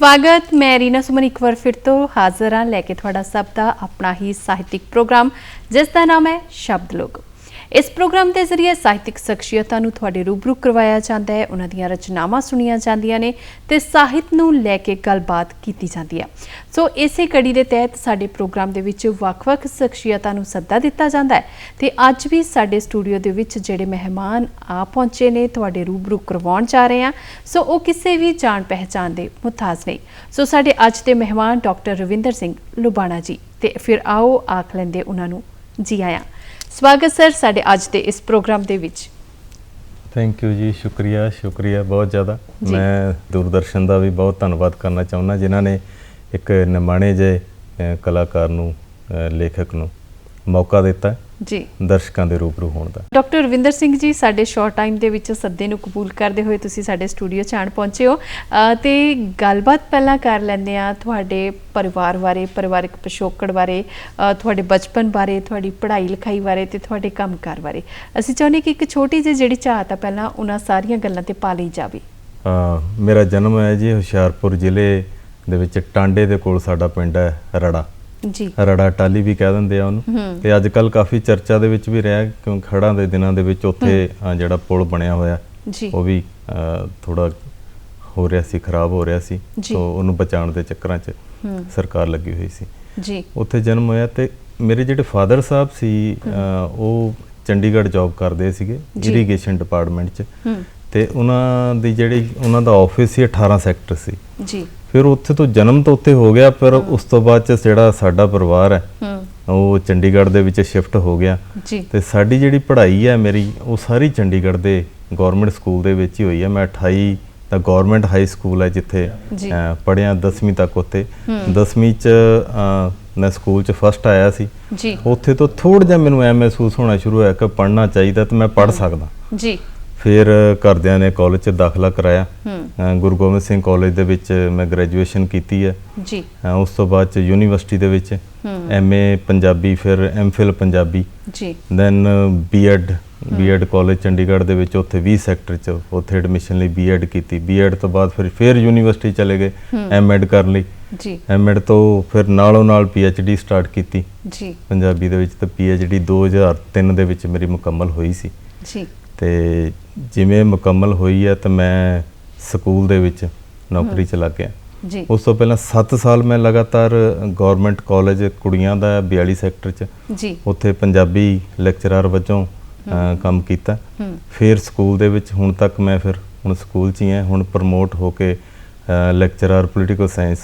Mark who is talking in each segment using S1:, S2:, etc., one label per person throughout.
S1: ਸਵਾਗਤ। ਮੈਂ ਰੀਨਾ ਸੁਮਨ, ਇੱਕ ਵਾਰ ਫਿਰ ਤੋਂ ਹਾਜ਼ਰ ਹਾਂ। ਲੈ ਕੇ ਤੁਹਾਡਾ ਸਭ ਦਾ ਆਪਣਾ ਹੀ ਸਾਹਿਤਿਕ ਪ੍ਰੋਗਰਾਮ, ਜਿਸ ਦਾ ਨਾਮ ਹੈ ਸ਼ਬਦ ਲੋਕ। ਇਸ ਪ੍ਰੋਗਰਾਮ ਦੇ ਜ਼ਰੀਏ ਸਾਹਿਤਿਕ ਸ਼ਖਸੀਅਤਾਂ ਨੂੰ ਤੁਹਾਡੇ ਰੂਬਰੂ ਕਰਵਾਇਆ ਜਾਂਦਾ ਹੈ, ਉਹਨਾਂ ਦੀਆਂ ਰਚਨਾਵਾਂ ਸੁਣੀਆਂ ਜਾਂਦੀਆਂ ਨੇ ਤੇ ਸਾਹਿਤ ਨੂੰ ਲੈ ਕੇ ਗੱਲਬਾਤ ਕੀਤੀ ਜਾਂਦੀ ਹੈ। ਸੋ ਇਸੇ ਕੜੀ ਦੇ ਤਹਿਤ ਸਾਡੇ ਪ੍ਰੋਗਰਾਮ ਦੇ ਵਿੱਚ ਵੱਖ-ਵੱਖ ਸ਼ਖਸੀਅਤਾਂ ਨੂੰ ਸੱਦਾ ਦਿੱਤਾ ਜਾਂਦਾ ਹੈ ਤੇ ਅੱਜ ਵੀ ਸਾਡੇ ਸਟੂਡੀਓ ਦੇ ਵਿੱਚ ਜਿਹੜੇ ਮਹਿਮਾਨ ਆ ਪਹੁੰਚੇ ਨੇ, ਤੁਹਾਡੇ ਰੂਬਰੂ ਕਰਵਾਉਣ ਜਾ ਰਹੇ ਆ ਸੋ ਉਹ ਕਿਸੇ ਵੀ ਜਾਣ ਪਹਿਚਾਨ ਦੇ ਮੁਤਾਜ ਨਹੀਂ। ਸੋ ਸਾਡੇ ਅੱਜ ਦੇ ਮਹਿਮਾਨ ਡਾਕਟਰ ਰਵਿੰਦਰ ਸਿੰਘ ਲੁਬਾਣਾ ਜੀ ਤੇ ਫਿਰ ਆਓ ਆਖ ਲੈਂਦੇ ਉਹਨਾਂ ਨੂੰ, ਜੀ ਆਇਆਂ। ਸਵਾਗਤ ਸਰ ਸਾਡੇ ਅੱਜ ਦੇ ਇਸ ਪ੍ਰੋਗਰਾਮ ਦੇ ਵਿੱਚ।
S2: ਥੈਂਕ ਯੂ ਜੀ ਸ਼ੁਕਰੀਆ ਸ਼ੁਕਰੀਆ ਬਹੁਤ ਜ਼ਿਆਦਾ।
S1: ਜੀ।
S2: ਮੈਂ ਦੂਰਦਰਸ਼ਨ ਦਾ ਵੀ ਬਹੁਤ ਧੰਨਵਾਦ ਕਰਨਾ ਚਾਹੁੰਦਾ ਜਿਨ੍ਹਾਂ ਨੇ ਇੱਕ ਨਿਮਾਣੇ ਅ, ਕਲਾਕਾਰ ਨੂੰ ਲੇਖਕ ਨੂੰ ਮੌਕਾ ਦਿੱਤਾ।
S1: ਜੀ।
S2: ਦਰਸ਼ਕਾਂ ਦੇ ਰੂਬਰੂ ਹੋਣ ਦਾ।
S1: ਡਾਕਟਰ ਰਵਿੰਦਰ ਸਿੰਘ ਜੀ ਸਾਡੇ ਸ਼ਾਰਟ ਟਾਈਮ ਦੇ ਵਿੱਚ ਸੱਦੇ ਨੂੰ ਕਬੂਲ ਕਰਦੇ ਹੋਏ ਤੁਸੀਂ ਸਾਡੇ ਸਟੂਡੀਓ 'ਚ ਆਣ ਪਹੁੰਚੇ ਹੋ। ਤੇ ਗੱਲਬਾਤ ਪਹਿਲਾਂ ਕਰ ਲੈਂਦੇ ਆ ਤੁਹਾਡੇ ਪਰਿਵਾਰ ਬਾਰੇ ਪਰਿਵਾਰਕ ਪਿਛੋਕੜ ਬਾਰੇ ਤੁਹਾਡੇ ਬਚਪਨ ਬਾਰੇ ਤੁਹਾਡੀ ਪੜ੍ਹਾਈ ਲਿਖਾਈ ਬਾਰੇ ਤੇ ਤੁਹਾਡੇ ਕੰਮਕਾਰ ਬਾਰੇ। ਅਸੀਂ ਚਾਹੁੰਦੇ ਕਿ ਇੱਕ ਛੋਟੀ ਜਿਹੀ ਜਿਹੜੀ ਚਾਹਤ ਆ ਪਹਿਲਾਂ ਉਹਨਾਂ ਸਾਰੀਆਂ ਗੱਲਾਂ ਤੇ ਪਾ ਲਈ ਜਾਵੇ।
S2: ਮੇਰਾ ਜਨਮ ਹੈ ਜੀ ਹੁਸ਼ਿਆਰਪੁਰ ਜ਼ਿਲ੍ਹੇ ਦੇ ਵਿੱਚ ਟਾਂਡੇ ਦੇ ਕੋਲ ਸਾਡਾ ਪਿੰਡ ਹੈ ਰੜਾ।
S1: ਜੀ।
S2: ਰੜਾ ਟਾਲੀ ਵੀ ਕਹਿ ਦਿੰਦੇ ਆ ਉਹਨੂੰ। ਤੇ ਅੱਜ ਕੱਲ ਕਾਫੀ ਚਰਚਾ ਦੇ ਵਿੱਚ ਵੀ ਰਿਹਾ ਕਿਉਂਕਿ ਖੜਾਂ ਦੇ ਦਿਨਾਂ ਦੇ ਵਿੱਚ ਉੱਥੇ ਜਿਹੜਾ ਪੁਲ ਬਣਿਆ ਹੋਇਆ ਉਹ ਵੀ ਥੋੜਾ ਹੋ ਰਿਹਾ ਸੀ ਖਰਾਬ ਹੋ ਰਿਹਾ ਸੀ। ਸੋ ਉਹਨੂੰ ਬਚਾਉਣ ਦੇ ਚੱਕਰਾਂ 'ਚ ਸਰਕਾਰ ਲੱਗੀ ਹੋਈ ਸੀ।
S1: ਜੀ।
S2: ਉੱਥੇ ਜਨਮ ਹੋਇਆ ਤੇ ਮੇਰੇ ਜਿਹੜੇ ਫਾਦਰ ਸਾਹਿਬ ਸੀ ਉਹ ਚੰਡੀਗੜ੍ਹ ਜੌਬ ਕਰਦੇ ਸੀਗੇ। ਇਰੀਗੇਸ਼ਨ ਡਿਪਾਰਟਮੈਂਟ 'ਚ। ਤੇ ਉਹਨਾਂ ਦੀ ਜਿਹੜੀ ਉਹਨਾਂ ਦਾ ਆਫਿਸ ਸੀ 18 ਸੈਕਟਰ ਸੀ।
S1: ਜੀ।
S2: ਫਿਰ ਉੱਥੇ ਤੋਂ ਜਨਮ ਤਾਂ ਉੱਥੇ ਹੋ ਗਿਆ ਪਰ ਉਸ ਤੋਂ ਬਾਅਦ ਚ ਜਿਹੜਾ ਸਾਡਾ ਪਰਿਵਾਰ ਹੈ। ਉਹ ਚੰਡੀਗੜ੍ਹ ਦੇ ਵਿੱਚ ਸ਼ਿਫਟ ਹੋ ਗਿਆ।
S1: ਜੀ।
S2: ਤੇ ਸਾਡੀ ਜਿਹੜੀ ਪੜ੍ਹਾਈ ਹੈ ਮੇਰੀ ਉਹ ਸਾਰੀ ਚੰਡੀਗੜ੍ਹ ਦੇ ਗਵਰਨਮੈਂਟ ਸਕੂਲ ਦੇ ਵਿੱਚ ਹੀ ਹੋਈ ਹੈ। ਮੈਂ 28 ਦਾ ਗਵਰਨਮੈਂਟ ਹਾਈ ਸਕੂਲ ਹੈ ਜਿੱਥੇ ਪੜ੍ਹਿਆ 10ਵੀਂ ਤੱਕ ਉੱਥੇ।
S1: ਹੂੰ।
S2: 10ਵੀਂ ਚ ਮੈਂ ਸਕੂਲ ਚ ਫਸਟ ਆਇਆ ਸੀ।
S1: ਜੀ।
S2: ਉੱਥੇ ਤੋਂ ਥੋੜਾ ਜਿਹਾ ਮੈਨੂੰ ਐ ਮਹਿਸੂਸ ਹੋਣਾ ਸ਼ੁਰੂ ਹੋਇਆ ਕਿ ਪੜ੍ਹਨਾ ਚਾਹੀਦਾ ਤੇ ਮੈਂ ਪੜ੍ਹ ਸਕਦਾ।
S1: ਜੀ।
S2: ਫਿਰ ਘਰਦਿਆਂ ਨੇ ਕਾਲਜ ਚ ਦਾਖਲਾ ਕਰਾਇਆ। ਅ, ਗੁਰੂ ਗੋਬਿੰਦ ਸਿੰਘ ਕਾਲਜ ਦੇ ਵਿੱਚ ਮੈਂ ਗ੍ਰੈਜੂਏਸ਼ਨ ਕੀਤੀ ਹੈ।
S1: ਜੀ।
S2: ਅ, ਉਸ ਤੋਂ ਬਾਅਦ ਚ ਯੂਨੀਵਰਸਿਟੀ ਦੇ ਵਿੱਚ ਐਮਏ ਪੰਜਾਬੀ ਫਿਰ ਐਮਫਿਲ ਪੰਜਾਬੀ।
S1: ਜੀ।
S2: Then BEd BEd college Chandigarh ਦੇ ਵਿੱਚ ਉੱਥੇ 20 ਸੈਕਟਰ ਚ ਉੱਥੇ ਐਡਮਿਸ਼ਨ ਲਈ ਬੀਐਡ ਕੀਤੀ। ਬੀਐਡ ਤੋਂ ਬਾਅਦ ਫਿਰ ਫਿਰ ਯੂਨੀਵਰਸਿਟੀ ਚਲੇ ਗਏ। ਐਮਐਡ ਕਰਨ ਲਈ।
S1: ਜੀ।
S2: ਐਮਐਡ ਤੋਂ ਫਿਰ ਨਾਲੋਂ ਨਾਲ ਪੀਐਚਡੀ ਸਟਾਰਟ ਕੀਤੀ।
S1: ਜੀ।
S2: ਪੰਜਾਬੀ ਦੇ ਵਿੱਚ ਤੇ ਪੀਐਚਡੀ 2003 ਦੇ ਵਿੱਚ ਮੇਰੀ ਮੁਕੰਮਲ ਹੋਈ ਸੀ।
S1: ਜੀ।
S2: ਤੇ ਜਿਵੇਂ ਮੁਕੰਮਲ ਹੋਈ ਹੈ ਤਾਂ ਮੈਂ ਸਕੂਲ ਦੇ ਵਿੱਚ ਨੌਕਰੀ ਚ ਲੱਗ ਗਿਆ।
S1: ਜੀ।
S2: ਉਸ ਤੋਂ ਪਹਿਲਾਂ 7 ਸਾਲ ਮੈਂ ਲਗਾਤਾਰ ਗਵਰਨਮੈਂਟ ਕਾਲਜ ਕੁੜੀਆਂ ਦਾ 42 ਸੈਕਟਰ ਚ
S1: ਜੀ।
S2: ਉੱਥੇ ਪੰਜਾਬੀ ਲੈਕਚਰਰ ਵਜੋਂ ਕੰਮ ਕੀਤਾ। ਫਿਰ ਸਕੂਲ ਦੇ ਵਿੱਚ ਹੁਣ ਤੱਕ ਮੈਂ ਫਿਰ ਹੁਣ ਸਕੂਲ 'ਚ ਹੀ ਹਾਂ ਹੁਣ ਪ੍ਰਮੋਟ ਹੋ ਕੇ ਲੈਕਚਰਰ ਪੋਲੀਟੀਕਲ ਸਾਇੰਸ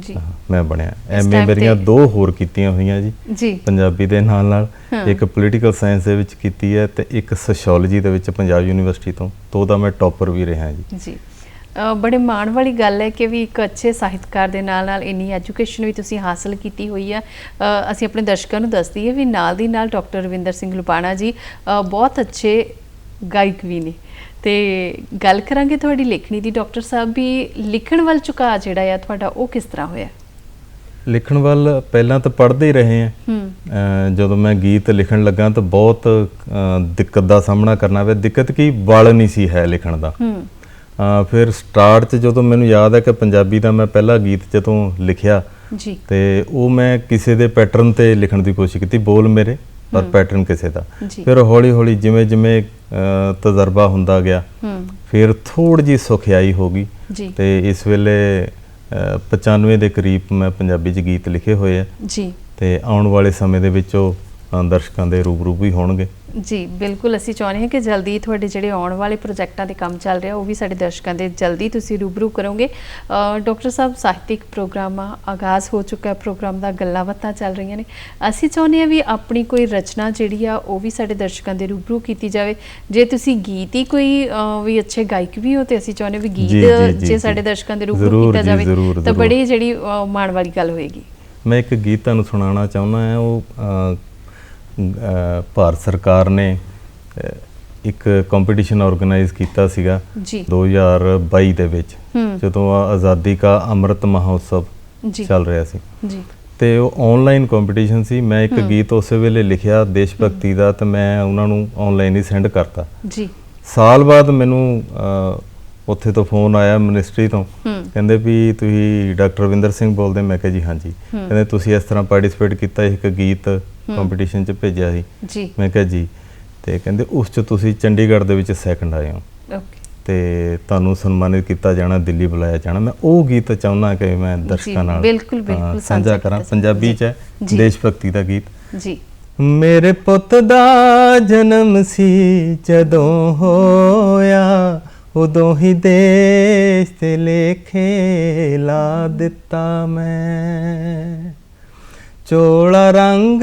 S1: ਜੀ।
S2: ਮੈਂ ਬਣਿਆ। ਐਮਏ ਮੇਰੀਆਂ ਦੋ ਹੋਰ ਕੀਤੀਆਂ ਹੋਈਆਂ ਜੀ।
S1: ਜੀ।
S2: ਪੰਜਾਬੀ ਦੇ ਨਾਲ ਨਾਲ। ਇੱਕ ਪੋਲੀਟੀਕਲ ਸਾਇੰਸ ਦੇ ਵਿੱਚ ਕੀਤੀ ਹੈ ਤੇ ਇੱਕ ਸੋਸ਼ੀਓਲੋਜੀ ਦੇ ਵਿੱਚ ਪੰਜਾਬ ਯੂਨੀਵਰਸਿਟੀ ਤੋਂ। ਤੋਂ ਉਹਦਾ ਮੈਂ ਟੌਪਰ ਵੀ ਰਿਹਾ ਜੀ।
S1: ਜੀ। ਬੜੇ ਮਾਣ ਵਾਲੀ ਗੱਲ ਹੈ ਕਿ ਵੀ ਇੱਕ ਅੱਛੇ ਸਾਹਿਤਕਾਰ ਦੇ ਨਾਲ ਨਾਲ ਇੰਨੀ ਐਜੂਕੇਸ਼ਨ ਵੀ ਤੁਸੀਂ ਹਾਸਲ ਕੀਤੀ ਹੋਈ ਆ ਅਸੀਂ ਆਪਣੇ ਦਰਸ਼ਕਾਂ ਨੂੰ ਦੱਸ ਦਈਏ ਵੀ ਨਾਲ ਦੀ ਨਾਲ ਡਾਕਟਰ ਰਵਿੰਦਰ ਸਿੰਘ ਲੁਬਾਣਾ ਜੀ ਬਹੁਤ ਅੱਛੇ ਗਾਇਕ ਵੀ ਨੇ। ਤੇ ਗੱਲ ਕਰਾਂਗੇ ਤੁਹਾਡੀ ਲੇਖਣੀ ਦੀ। ਡਾਕਟਰ ਸਾਹਿਬ ਵੀ ਲਿਖਣ ਵੱਲ ਝੁਕਾਅ ਜਿਹੜਾ ਆ ਤੁਹਾਡਾ ਉਹ ਕਿਸ ਤਰ੍ਹਾਂ ਹੋਇਆ?
S2: ਲਿਖਣ ਵੱਲ ਪਹਿਲਾਂ ਤਾਂ ਪੜ੍ਹਦੇ ਹੀ ਰਹੇ ਅ, ਜਦੋਂ ਮੈਂ ਗੀਤ ਲਿਖਣ ਲੱਗਾ ਤਾਂ ਬਹੁਤ ਦਿੱਕਤ ਦਾ ਸਾਹਮਣਾ ਕਰਨਾ ਪਿਆ। ਦਿੱਕਤ ਕੀ? ਬਲ ਨਹੀਂ ਸੀ ਹੈ ਲਿਖਣ ਦਾ। ਫਿਰ ਸਟਾਰਟ 'ਚ ਜਦੋਂ ਮੈਨੂੰ ਯਾਦ ਹੈ ਕਿ ਪੰਜਾਬੀ ਦਾ ਮੈਂ ਪਹਿਲਾ ਗੀਤ ਜਦੋਂ ਲਿਖਿਆ
S1: ਜੀ।
S2: ਤੇ ਉਹ ਮੈਂ ਕਿਸੇ ਦੇ ਪੈਟਰਨ ਤੇ ਲਿਖਣ ਦੀ ਕੋਸ਼ਿਸ਼ ਕੀਤੀ ਬੋਲ ਮੇਰੇ। ਪਰ ਪੈਟਰਨ ਕਿਸੇ ਦਾ। ਫਿਰ ਹੌਲੀ ਹੌਲੀ ਜਿਵੇਂ ਜਿਵੇਂ ਤਜਰਬਾ ਹੁੰਦਾ ਗਿਆ ਫਿਰ ਥੋੜੀ ਜੀ ਸੁਖਿਆਈ ਹੋ ਗਈ ਤੇ ਇਸ ਵੇਲੇ ਅ, 95 ਦੇ ਕਰੀਬ ਮੈਂ ਪੰਜਾਬੀ 'ਚ ਗੀਤ ਲਿਖੇ ਹੋਏ ਆ।
S1: ਜੀ।
S2: ਤੇ ਆਉਣ ਵਾਲੇ ਸਮੇਂ ਦੇ ਵਿੱਚ ਉਹ ਦਰਸ਼ਕਾਂ ਦੇ ਰੂਬਰੂ ਵੀ ਹੋਣਗੇ।
S1: ਜੀ ਬਿਲਕੁਲ ਅਸੀਂ ਚਾਹੁੰਦੇ ਹਾਂ ਕਿ ਜਲਦੀ ਤੁਹਾਡੇ ਜਿਹੜੇ ਆਉਣ ਵਾਲੇ ਪ੍ਰੋਜੈਕਟਾਂ ਦੇ ਕੰਮ ਚੱਲ ਰਿਹਾ ਉਹ ਵੀ ਸਾਡੇ ਦਰਸ਼ਕਾਂ ਦੇ ਜਲਦੀ ਤੁਸੀਂ ਰੂਬਰੂ ਕਰੋਗੇ ਡਾਕਟਰ ਸਾਹਿਬ ਸਾਹਿਤਿਕ ਪ੍ਰੋਗਰਾਮ ਆਗਾਜ਼ ਹੋ ਚੁੱਕਾ ਹੈ ਪ੍ਰੋਗਰਾਮ ਦਾ ਗੱਲਾਂ ਬਾਤਾਂ ਚੱਲ ਰਹੀਆਂ ਨੇ ਅਸੀਂ ਚਾਹੁੰਦੇ ਹਾਂ ਵੀ ਆਪਣੀ ਕੋਈ ਰਚਨਾ ਜਿਹੜੀ ਆ ਉਹ ਵੀ ਸਾਡੇ ਦਰਸ਼ਕਾਂ ਦੇ ਰੂਬਰੂ ਕੀਤੀ ਜਾਵੇ ਜੇ ਤੁਸੀਂ ਗੀਤ ਹੀ ਕੋਈ ਵੀ ਅੱਛੇ ਗਾਇਕ ਵੀ ਹੋ ਤੇ ਅਸੀਂ ਚਾਹੁੰਦੇ ਵੀ ਗੀਤ
S2: ਜੀ,
S1: ਸਾਡੇ। ਦਰਸ਼ਕਾਂ ਦੇ ਰੂਬਰੂ ਕੀਤਾ ਜਾਵੇ ਤਾਂ। ਬੜੀ ਜਿਹੜੀ ਮਾਣ ਵਾਲੀ ਗੱਲ ਹੋਏਗੀ
S2: ਮੈਂ ਇੱਕ ਗੀਤ ਤੁਹਾਨੂੰ ਸੁਣਾਉਣਾ ਚਾਹੁੰਦਾ ਹਾਂ ਉਹ ਭਾਰਤ ਸਰਕਾਰ ਨੇ ਇੱਕ ਕੰਪੀਟੀਸ਼ਨ ਆਰਗੇਨਾਈਜ਼ ਕੀਤਾ ਸੀਗਾ
S1: ਜੀ।
S2: 2022 ਦੇ ਵਿੱਚ ਜਦੋਂ ਆ ਆਜ਼ਾਦੀ ਕਾ ਅੰਮ੍ਰਿਤ ਮਹੋਤਸਵ ਚੱਲ ਰਿਹਾ ਸੀ।
S1: ਜੀ।
S2: ਤੇ ਉਹ ਆਨਲਾਈਨ ਕੰਪੀਟੀਸ਼ਨ ਸੀ। ਮੈਂ ਇੱਕ। ਗੀਤ ਉਸੇ ਵੇਲੇ ਲਿਖਿਆ ਦੇਸ਼ ਭਗਤੀ ਦਾ ਤੇ ਮੈਂ ਉਹਨਾਂ ਨੂੰ ਆਨਲਾਈਨ ਹੀ ਸੈਂਡ ਕਰਤਾ।
S1: ਜੀ।
S2: ਸਾਲ ਬਾਅਦ ਮੈਨੂੰ ਉੱਥੇ ਤੋਂ ਫੋਨ ਆਇਆ ਮਿਨਿਸਟਰੀ ਤੋਂ। ਕਹਿੰਦੇ ਵੀ ਤੁਸੀਂ ਡਾਕਟਰ ਰਵਿੰਦਰ ਸਿੰਘ ਬੋਲਦੇ। ਮੈਂ ਕਿਹਾ ਜੀ ਹਾਂਜੀ। ਕਹਿੰਦੇ ਤੁਸੀਂ ਇਸ ਤਰ੍ਹਾਂ ਪਾਰਟਿਸਿਪੇਟ ਕੀਤਾ ਇੱਕ ਗੀਤ ਕੰਪੀਟੀਸ਼ਨ 'ਚ ਭੇਜਿਆ ਸੀ।
S1: ਜੀ।
S2: ਮੈਂ ਕਿਹਾ ਜੀ ਤੇ ਕਹਿੰਦੇ ਉਸ 'ਚ ਤੁਸੀਂ ਚੰਡੀਗੜ੍ਹ ਦੇ ਵਿੱਚ ਸੈਕੰਡ ਆਏ ਹੋ।
S1: ਓਕੇ
S2: ਤੇ ਤੁਹਾਨੂੰ ਸਨਮਾਨਿਤ ਕੀਤਾ ਜਾਣਾ ਦਿੱਲੀ ਬੁਲਾਇਆ ਜਾਣਾ। ਮੈਂ ਉਹ ਗੀਤ ਚਾਹੁੰਦਾ ਕਿ ਮੈਂ ਦਰਸ਼ਕਾਂ ਨਾਲ
S1: ਬਿਲਕੁਲ, ਬਿਲਕੁਲ
S2: ਸਾਂਝਾ ਕਰਾਂ। ਪੰਜਾਬੀ ਚ। ਦੇਸ਼ ਭਗਤੀ ਦਾ ਗੀਤ।
S1: ਜੀ।
S2: ਮੇਰੇ ਪੁੱਤ ਦਾ ਜਨਮ ਸੀ ਜਦੋਂ ਹੋਇਆ ਉਦੋਂ ਹੀ ਦੇਸ਼ ਤੇ ਲੇਖੇ ਲਾ ਦਿੱਤਾ ਮੈਂ। ਚੋਲਾ ਰੰਗ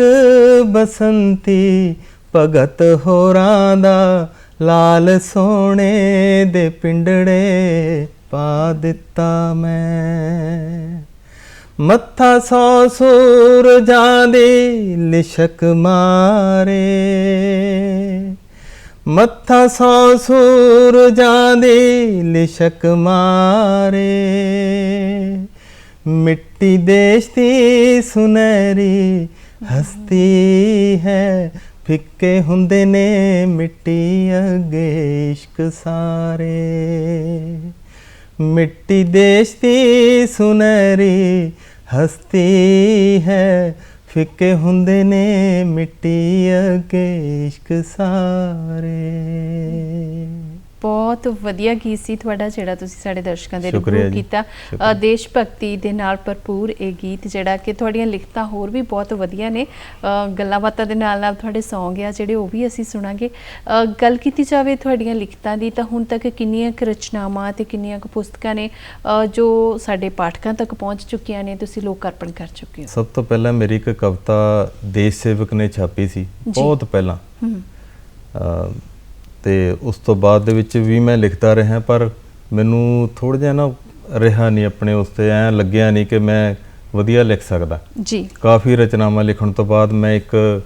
S2: ਬਸੰਤੀ, ਭਗਤ ਹੋਰਾਂ ਦਾ ਲਾਲ ਸੋਨੇ ਦੇ ਪਿੰਡੜੇ ਪਾ ਦਿੱਤਾ ਮੈਂ। ਮੱਥਾ ਸੌ ਸੂਰਜਾਂ ਦੀ ਲਿਸ਼ਕ ਮਾਰੇ। ਮੱਥਾ ਸੌ ਸੂਰਜਾਂ ਦੀ ਲਿਸ਼ਕ ਮਾਰੇ। ਮਿੱਟੀ ਦੇਸ਼ ਦੀ ਸੁਨਹਿਰੀ ਹਸਤੀ ਹੈ। ਫਿੱਕੇ ਹੁੰਦੇ ਨੇ ਮਿੱਟੀ ਅੱਗੇ ਇਸ਼ਕ ਸਾਰੇ। ਮਿੱਟੀ ਦੇਸ਼ ਦੀ ਸੁਨਹਿਰੀ ਹਸਤੀ ਹੈ। ਫਿੱਕੇ ਹੁੰਦੇ ਨੇ ਮਿੱਟੀ ਅੱਗੇ ਇਸ਼ਕ ਸਾਰੇ।
S1: ਬਹੁਤ ਵਧੀਆ ਗੀਤ ਸੀ ਤੁਹਾਡਾ ਜਿਹੜਾ ਤੁਸੀਂ ਸਾਡੇ ਦਰਸ਼ਕਾਂ ਦੇ ਰਿਵਿਊ ਕੀਤਾ। ਦੇਸ਼ ਭਗਤੀ ਦੇ ਨਾਲ ਭਰਪੂਰ ਇਹ ਗੀਤ ਜਿਹੜਾ ਕਿ ਤੁਹਾਡੀਆਂ ਲਿਖਤਾਂ ਹੋਰ ਵੀ ਬਹੁਤ ਵਧੀਆ ਨੇ। ਗੱਲਾਂ ਬਾਤਾਂ ਦੇ ਨਾਲ ਨਾਲ ਤੁਹਾਡੇ Song ਆ ਜਿਹੜੇ ਉਹ ਵੀ ਅਸੀਂ ਸੁਣਾਂਗੇ। ਗੱਲ ਕੀਤੀ ਜਾਵੇ ਤੁਹਾਡੀਆਂ ਲਿਖਤਾਂ ਦੀ ਤਾਂ ਹੁਣ ਤੱਕ ਕਿੰਨੀਆਂ ਕੁ ਰਚਨਾਵਾਂ ਤੇ ਕਿੰਨੀਆਂ ਕੁ ਪੁਸਤਕਾਂ ਨੇ ਜੋ ਸਾਡੇ ਪਾਠਕਾਂ ਤੱਕ ਪਹੁੰਚ ਚੁੱਕੀਆਂ ਨੇ ਤੁਸੀਂ ਲੋਕ ਅਰਪਣ ਕਰ ਚੁੱਕੇ ਹੋ।
S2: ਸਭ ਤੋਂ ਪਹਿਲਾਂ ਮੇਰੀ ਇੱਕ ਕਵਿਤਾ ਦੇਸ਼ ਸੇਵਕ ਨੇ ਛਾਪੀ ਸੀ ਬਹੁਤ ਪਹਿਲਾਂ।
S1: ਹੂੰ।
S2: ਤੇ ਉਸ ਤੋਂ ਬਾਅਦ ਦੇ ਵਿੱਚ ਵੀ ਮੈਂ ਲਿਖਦਾ ਰਿਹਾ ਪਰ ਮੈਨੂੰ ਥੋੜਾ ਜਿਹਾ ਨਾ ਰਿਹਾ ਨਹੀਂ ਆਪਣੇ ਉਸ ਤੇ ਐ ਲੱਗਿਆ ਨਹੀਂ ਕਿ ਮੈਂ ਵਧੀਆ ਲਿਖ ਸਕਦਾ।
S1: ਜੀ।
S2: ਕਾਫੀ ਰਚਨਾਵਾਂ ਲਿਖਣ ਤੋਂ ਬਾਅਦ ਮੈਂ ਇੱਕ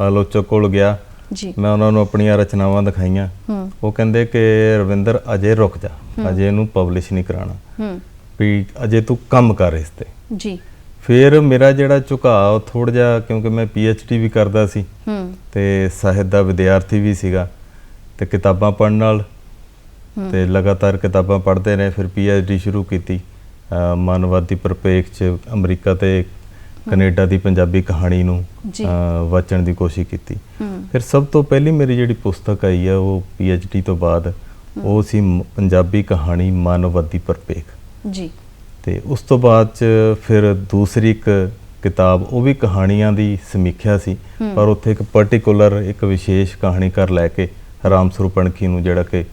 S2: ਆਲੋਚਕ ਕੋਲ ਗਿਆ।
S1: ਜੀ।
S2: ਮੈਂ ਉਹਨਾਂ ਨੂੰ ਆਪਣੀਆਂ ਰਚਨਾਵਾਂ ਦਿਖਾਈਆਂ।
S1: ਹੂੰ।
S2: ਉਹ ਕਹਿੰਦੇ ਕਿ ਰਵਿੰਦਰ ਅਜੇ ਰੁਕ ਜਾ। ਅਜੇ ਇਹਨੂੰ ਪਬਲਿਸ਼ ਨਹੀਂ ਕਰਾਉਣਾ।
S1: ਹੂੰ।
S2: ਵੀ ਅਜੇ ਤੂੰ ਕੰਮ ਕਰ ਇਸ ਤੇ।
S1: ਜੀ।
S2: ਫਿਰ ਮੇਰਾ ਜਿਹੜਾ ਝੁਕਾਅ ਥੋੜਾ ਜਿਹਾ ਕਿਉਂਕਿ ਮੈਂ ਡੀ ਵੀ ਕਰਦਾ ਸੀ।
S1: ਹੂੰ।
S2: ਤੇ ਸਾਹਿਤ ਦਾ ਵਿਦਿਆਰਥੀ ਵੀ ਸੀਗਾ। ਤੇ ਕਿਤਾਬਾਂ ਪੜ੍ਹਨ ਨਾਲ ਤੇ ਲਗਾਤਾਰ ਕਿਤਾਬਾਂ ਪੜ੍ਹਦੇ ਰਹੇ ਫਿਰ ਡੀ ਸ਼ੁਰੂ ਕੀਤੀ ਮਾਨਵਵਾਦੀ ਪ੍ਰਪੇਖ ਚ ਅਮਰੀਕਾ ਤੇ ਕੈਨੇਡਾ ਦੀ ਪੰਜਾਬੀ ਕਹਾਣੀ ਨੂੰ ਵਾਚਣ ਦੀ ਕੋਸ਼ਿਸ਼ ਕੀਤੀ। ਫਿਰ ਸਭ ਤੋਂ ਪਹਿਲੀ ਮੇਰੀ ਜਿਹੜੀ ਪੁਸਤਕ ਆਈ ਆ ਉਹ ਡੀ ਤੋਂ ਬਾਅਦ ਉਹ ਸੀ ਪੰਜਾਬੀ ਕਹਾਣੀ ਮਾਨਵਵਾਦੀ ਪ੍ਰਪੇਖ
S1: ਜੀ।
S2: ਤੇ ਉਸ ਤੋਂ ਬਾਅਦ ਚ ਫਿਰ ਦੂਸਰੀ ਇੱਕ ਕਿਤਾਬ ਉਹ ਵੀ ਕਹਾਣੀਆਂ ਦੀ ਸਮੀਖਿਆ ਸੀ। ਪਰ ਉੱਥੇ ਇੱਕ ਪਾਰਟਿਕੂਲਰ ਇੱਕ ਵਿਸ਼ੇਸ਼ ਕਹਾਣੀਕਾਰ ਲੈ ਕੇ ਰਾਮ ਸਰੂਪ ਅਣਖੀ ਨੂੰ ਜਿਹੜਾ ਕਿ